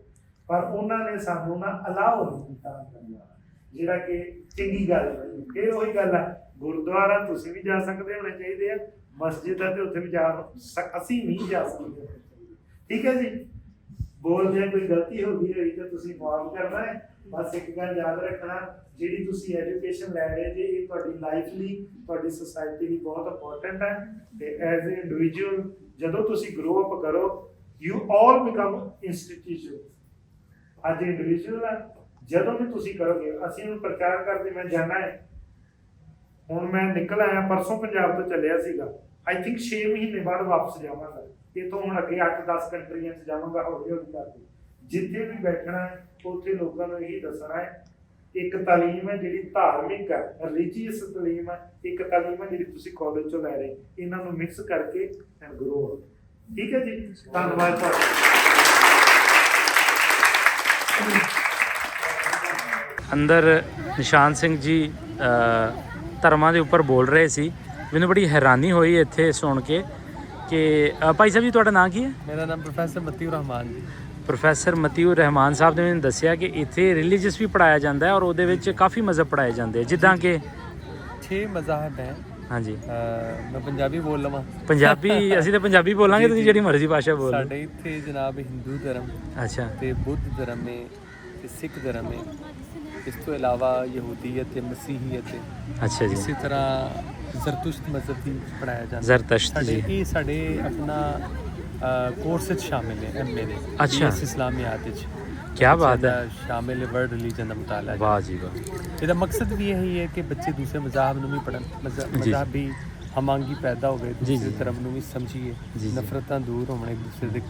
ਪਰ ਉਹਨਾਂ ਨੇ ਸਾਨੂੰ ਨਾ ਅਲਾਉ ਨਹੀਂ ਕੀਤਾ ਅੰਦਰ ਜਾਣਾ ਜਿਹੜਾ ਕਿ ਚੰਗੀ ਗੱਲ ਹੈ ਫਿਰ ਉਹੀ ਗੱਲ ਹੈ ਗੁਰਦੁਆਰਾ ਤੁਸੀਂ ਵੀ ਜਾ ਸਕਦੇ ਹੋਣੇ ਚਾਹੀਦੇ ਆ ਮਸਜਿਦ ਆ ਤੇ ਉੱਥੇ ਵੀ ਜਾ ਸਕ- ਅਸੀਂ ਨਹੀਂ ਜਾ ਸਕਦੇ ਠੀਕ ਹੈ ਜੀ? ਬੋਲਦਿਆਂ ਕੋਈ ਗਲਤੀ ਹੋ ਗਈ ਹੋਈ ਤਾਂ ਤੁਸੀਂ ਮਾਫ ਕਰਨਾ ਹੈ। ਬਸ ਇੱਕ ਗੱਲ ਯਾਦ ਰੱਖਣਾ, ਜਿਹੜੀ ਤੁਸੀਂ ਐਜੂਕੇਸ਼ਨ ਲੈ ਰਹੇ ਜੇ, ਇਹ ਤੁਹਾਡੀ ਲਾਈਫ ਲਈ, ਤੁਹਾਡੀ ਸੋਸਾਇਟੀ ਲਈ ਬਹੁਤ ਇੰਪੋਰਟੈਂਟ ਹੈ। ਤੇ ਐਜ਼ ਅ ਇੰਡੀਵਿਜੂਅਲ ਜਦੋਂ ਤੁਸੀਂ ਗਰੋ ਅਪ ਕਰੋ ਯੂ ਆਲ ਬਿਕਮ ਇੰਸਟੀਟਿਊਸ਼ਨ ਅੱਜ ਇੰਡੀਵਿਜੂਅਲ ਹੈ ਜਦੋਂ ਵੀ ਤੁਸੀਂ ਕਰੋਗੇ, ਅਸੀਂ ਨੂੰ ਪ੍ਰਚਾਰ ਕਰਦੇ ਮੈਂ ਜਾਣਾ ਹੈ। ਹੁਣ ਮੈਂ ਨਿਕਲ ਆਇਆ, ਪਰਸੋਂ ਪੰਜਾਬ ਤੋਂ ਚੱਲਿਆ ਸੀਗਾ। ਆਈ ਥਿੰਕ 6 ਮਹੀਨੇ ਬਾਅਦ ਵਾਪਸ ਜਾਵਾਂਗਾ। ਇਥੋਂ ਹੁਣ ਅੱਗੇ 8-10 ਕੰਟਰੀਆਂ 'ਚ ਜਾਵਾਂਗਾ, ਹੌਲੀ ਹੌਲੀ ਕਰਕੇ ਜਿੱਥੇ ਵੀ ਬੈਠਣਾ ਹੈ, ਉੱਥੇ ਲੋਕਾਂ ਨੂੰ ਇਹੀ ਦੱਸਣਾ ਹੈ, ਇੱਕ ਤਾਲੀਮ ਹੈ ਜਿਹੜੀ ਧਾਰਮਿਕ ਹੈ ਰਿਲੀਜੀਅਸ ਤਾਲੀਮ ਹੈ, ਇੱਕ ਤਾਲੀਮ ਹੈ ਜਿਹੜੀ ਤੁਸੀਂ ਕਾਲਜ ਚੋਂ ਲੈ ਰਹੇ ਇਹਨਾਂ ਨੂੰ ਮਿਕਸ ਕਰਕੇ ਐਂਡ ਗਰੋ ਠੀਕ ਹੈ ਜੀ? ਧੰਨਵਾਦ ਤੁਹਾਡਾ। ਅੰਦਰ ਨਿਸ਼ਾਨ ਸਿੰਘ ਜੀ ਧਰਮਾਂ ਦੇ ਉੱਪਰ ਬੋਲ ਰਹੇ ਸੀ। ਮੈਨੂੰ ਬੜੀ ਹੈਰਾਨੀ ਹੋਈ ਇੱਥੇ ਸੁਣ ਕੇ। ਕਿ ਅ, ਭਾਈ ਸਾਹਿਬ ਜੀ ਤੁਹਾਡਾ ਨਾਂ ਕੀ ਹੈ? ਮੇਰਾ ਨਾਮ ਪ੍ਰੋਫੈਸਰ ਮਤੀਉਰ ਰਹਿਮਾਨ ਜੀ। ਪ੍ਰੋਫੈਸਰ ਮਤੀਉਰ ਰਹਿਮਾਨ ਸਾਹਿਬ ਨੇ ਮੈਨੂੰ ਦੱਸਿਆ ਕਿ ਇੱਥੇ ਰਿਲੀਜੀਅਸ ਵੀ ਪੜਾਇਆ ਜਾਂਦਾ ਹੈ ਔਰ ਉਹਦੇ ਵਿੱਚ ਕਾਫੀ ਮਜ਼ਹਬ ਪੜਾਏ ਜਾਂਦੇ ਆ ਜਿੱਦਾਂ ਕਿ 6 ਮਜ਼ਾਹਬ ਹੈ। ਹਾਂਜੀ। ਮੈਂ ਪੰਜਾਬੀ ਬੋਲ ਲਵਾਂ। ਪੰਜਾਬੀ ਅਸੀਂ ਤਾਂ ਪੰਜਾਬੀ ਬੋਲਾਂਗੇ ਤੁਸੀਂ ਜਿਹੜੀ ਮਰਜ਼ੀ ਭਾਸ਼ਾ ਬੋਲੋ ਸਾਡੇ ਇੱਥੇ ਜਨਾਬ ਹਿੰਦੂ ਧਰਮ ਅੱਛਾ। ਤੇ ਬੁੱਧ ਧਰਮ ਹੈ ਤੇ ਸਿੱਖ ਧਰਮ ਹੈ ਇਸ ਤੋਂ ਇਲਾਵਾ ਯਹੂਦੀਅਤ ਤੇ ਮਸੀਹੀਅਤ ਅੱਛਾ ਜੀ। ਇਸੇ ਤਰ੍ਹਾਂ ਜ਼ਰਤੁਸ਼ਤ ਮਜ਼ਹਬ ਵੀ ਪੜਾਇਆ ਜਾਂਦਾ ਜ਼ਰਤਸ਼ਤ ਸਾਡੇ ਜੀ ਇਹ ਸਾਡੇ ਆਪਣਾ ਕੋਰਸ ਵਿੱਚ ਸ਼ਾਮਿਲ ਹੈ ਐਮਏ ਦੇ ਅੱਛਾ। BS ਇਸਲਾਮੀਆਤ ਵਿੱਚ ਕੀ ਬਾਤ ਹੈ ਸਾਡਾ ਸ਼ਾਮਿਲ ਹੈ ਵਰਲਡ ਰਿਲੀਜਨ ਦਾ ਮਤਾਲਾ ਵਾਹ ਜੀ ਵਾਹ ਇਹਦਾ ਮਕਸਦ ਵੀ ਇਹੀ ਹੈ ਕਿ ਬੱਚੇ ਦੂਸਰੇ ਮਜ਼ਾਹਬ ਨੂੰ ਵੀ ਪੜਨ ਜੀ। ਮਜ਼ਾਹਬੀ ਹਮਾਂਗੀ ਪੈਦਾ ਹੋਵੇ ਜੀ, ਦੂਸਰੇ ਜੀ। ਧਰਮ ਨੂੰ ਵੀ ਸਮਝੀਏ ਜੀ। ਨਫ਼ਰਤਾਂ ਦੂਰ ਹੋਣ ਇੱਕ ਦੂਸਰੇ ਦੇ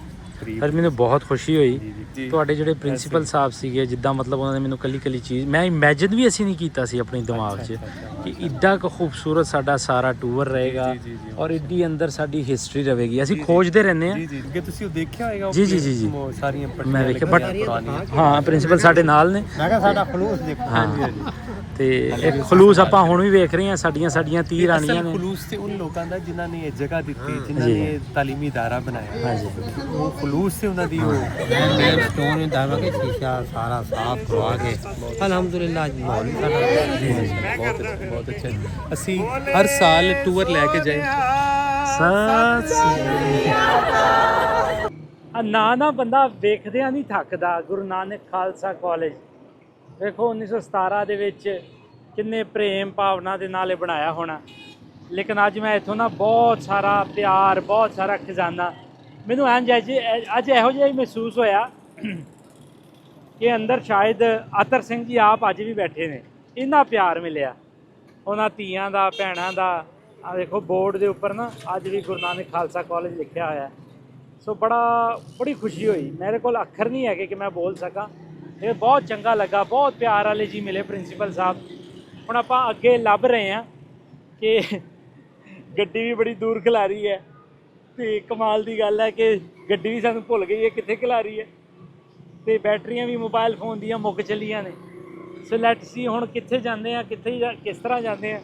ਪਰ ਮੈਨੂੰ ਬਹੁਤ ਖੁਸ਼ੀ ਹੋਈ। ਤੁਹਾਡੇ ਜਿਹੜੇ ਪ੍ਰਿੰਸੀਪਲ ਸਾਹਿਬ ਸੀਗੇ ਜਿੱਦਾਂ ਮਤਲਬ ਉਹਨਾਂ ਨੇ ਮੈਨੂੰ ਕੱਲੀ ਕੱਲੀ ਚੀਜ਼ ਮੈਂ ਇਮੇਜਿਨ ਵੀ ਅਸੀਂ ਨਹੀਂ ਕੀਤਾ ਸੀ ਆਪਣੇ ਦਿਮਾਗ 'ਚ ਕਿ ਇੱਡਾ ਕੁ ਖੂਬਸੂਰਤ ਸਾਡਾ ਸਾਰਾ ਟੂਰ ਰਹੇਗਾ। ਔਰ ਇੱਡੀ ਅੰਦਰ ਸਾਡੀ ਹਿਸਟਰੀ ਰਹੇਗੀ। ਅਸੀਂ ਖੋਜਦੇ ਰਹਿੰਦੇ ਜੀ ਕਿ ਤੁਸੀਂ ਉਹ ਦੇਖਿਆ ਹੋਏਗਾ ਜੀ, ਜੀ, ਜੀ, ਸਾਰੀਆਂ ਮੈਂ ਪੱਟੀਆਂ ਵੇਖਿਆ, ਲੱਗੀਆਂ but- ਪੁਰਾਣੀਆਂ? ਹਾਂ ਪ੍ਰਿੰਸੀਪਲ ਸਾਡੇ ਨਾਲ ਨੇ। ਮੈਂ ਕਿਹਾ ਸਾਡਾ ਖਲੂਸ ਦੇਖੋ। ਹਾਂ। ਤੇ ਇੱਕ ਖਲੂਸ ਆਪਾਂ ਹੁਣ ਵੀ ਵੇਖ ਰਹੇ ਹਾਂ ਸਾਡੀਆਂ ਸਾਡੀਆਂ 30 ਰਾਣੀਆਂ ਨੇ। ਖਲੂਸ ਤੇ ਉਨ ਲੋਕਾਂ ਦਾ ਜਿਨ੍ਹਾਂ ਨੇ ਇਹ ਜਗ੍ਹਾ ਦਿੱਤੀ ਜਿਨ੍ਹਾਂ। ਨੇ ਇਹ ਤਾਲੀਮੀ ਦਾਇਰਾ ਬਣਾਇਆ। ਹਾਂਜੀ। ਉਹ ਖਲੂਸ ਤੇ ਉਹਨਾਂ ਦੀ ਉਹ ਸਟੋਨ ਵੀ ਦਾਵਾਂਗੇ ਸ਼ੀਸ਼ਾ ਸਾਰਾ ਸਾਫ਼ ਕਰਵਾ ਕੇ ਅਲਹਮਦੁਲਿਲਾ ਅੱਜ ਮਾਹੌਲ ਵੀ ਸਾਡਾ ਬਹੁਤ ਅੱਛਾ ਬਹੁਤ ਅੱਛਾ ਅਸੀਂ ਹਰ ਸਾਲ ਟੂਰ ਲੈ ਕੇ ਜਾਏ ਸਤਿ ਸ੍ਰੀ ਅਕਾਲ। ਆ ਨਾ ਨਾ ਬੰਦਾ ਵੇਖਦਿਆਂ ਨਹੀਂ ਥੱਕਦਾ ਗੁਰੂ ਨਾਨਕ ਖਾਲਸਾ ਕਾਲਜ। ਵੇਖੋ 1917 ਦੇ ਵਿੱਚ ਕਿੰਨੇ ਪ੍ਰੇਮ ਭਾਵਨਾ ਦੇ ਨਾਲ ਇਹ ਬਣਾਇਆ ਹੋਣਾ। ਲੇਕਿਨ ਅੱਜ ਮੈਂ ਇੱਥੋਂ ਨਾ ਬਹੁਤ ਸਾਰਾ ਪਿਆਰ, ਬਹੁਤ ਸਾਰਾ ਖਜ਼ਾਨਾ ਮੈਨੂੰ ਇੰਜ ਅੱਜ ਅੱਜ ਇਹੋ ਜਿਹਾ ਹੀ ਮਹਿਸੂਸ ਹੋਇਆ ਕਿ ਅੰਦਰ ਸ਼ਾਇਦ ਆਤਰ ਸਿੰਘ ਜੀ ਆਪ ਅੱਜ ਵੀ ਬੈਠੇ ਨੇ। ਇੰਨਾ ਪਿਆਰ ਮਿਲਿਆ। ਉਹਨਾਂ ਧੀਆਂ ਦਾ, ਭੈਣਾਂ ਦਾ ਆ ਦੇਖੋ, ਬੋਰਡ ਦੇ ਉੱਪਰ ਨਾ ਅੱਜ ਵੀ ਗੁਰੂ ਨਾਨਕ ਖਾਲਸਾ ਕਾਲਜ ਲਿਖਿਆ ਹੋਇਆ। ਸੋ ਬੜਾ, ਬੜੀ ਖੁਸ਼ੀ ਹੋਈ। ਮੇਰੇ ਕੋਲ ਅੱਖਰ ਨਹੀਂ ਹੈਗੇ ਕਿ ਮੈਂ ਬੋਲ ਸਕਾਂ। ਇਹ ਬਹੁਤ ਚੰਗਾ ਲੱਗਾ, ਬਹੁਤ ਪਿਆਰ ਵਾਲੇ ਜੀ ਮਿਲੇ ਪ੍ਰਿੰਸੀਪਲ ਸਾਹਿਬ। ਹੁਣ ਆਪਾਂ ਅੱਗੇ ਲੱਭ ਰਹੇ ਹਾਂ ਕਿ ਗੱਡੀ ਵੀ ਬੜੀ ਦੂਰ ਖਿਲਾ ਰਹੀ ਹੈ ਤੇ ਕਮਾਲ ਦੀ ਗੱਲ ਹੈ ਕਿ ਗੱਡੀ ਵੀ ਸਾਨੂੰ ਭੁੱਲ ਗਈ ਹੈ ਕਿੱਥੇ ਖਿਲਾ ਰਹੀ ਹੈ। ਤੇ ਬੈਟਰੀਆਂ ਵੀ ਮੋਬਾਈਲ ਫੋਨ ਦੀਆਂ ਮੁੱਕ ਚੱਲੀਆਂ ਨੇ। ਸੋ ਲੈਟ ਸੀ ਹੁਣ ਕਿੱਥੇ ਜਾਂਦੇ ਆ ਕਿੱਥੇ ਜਾ- ਕਿਸ ਤਰ੍ਹਾਂ ਜਾਂਦੇ ਆ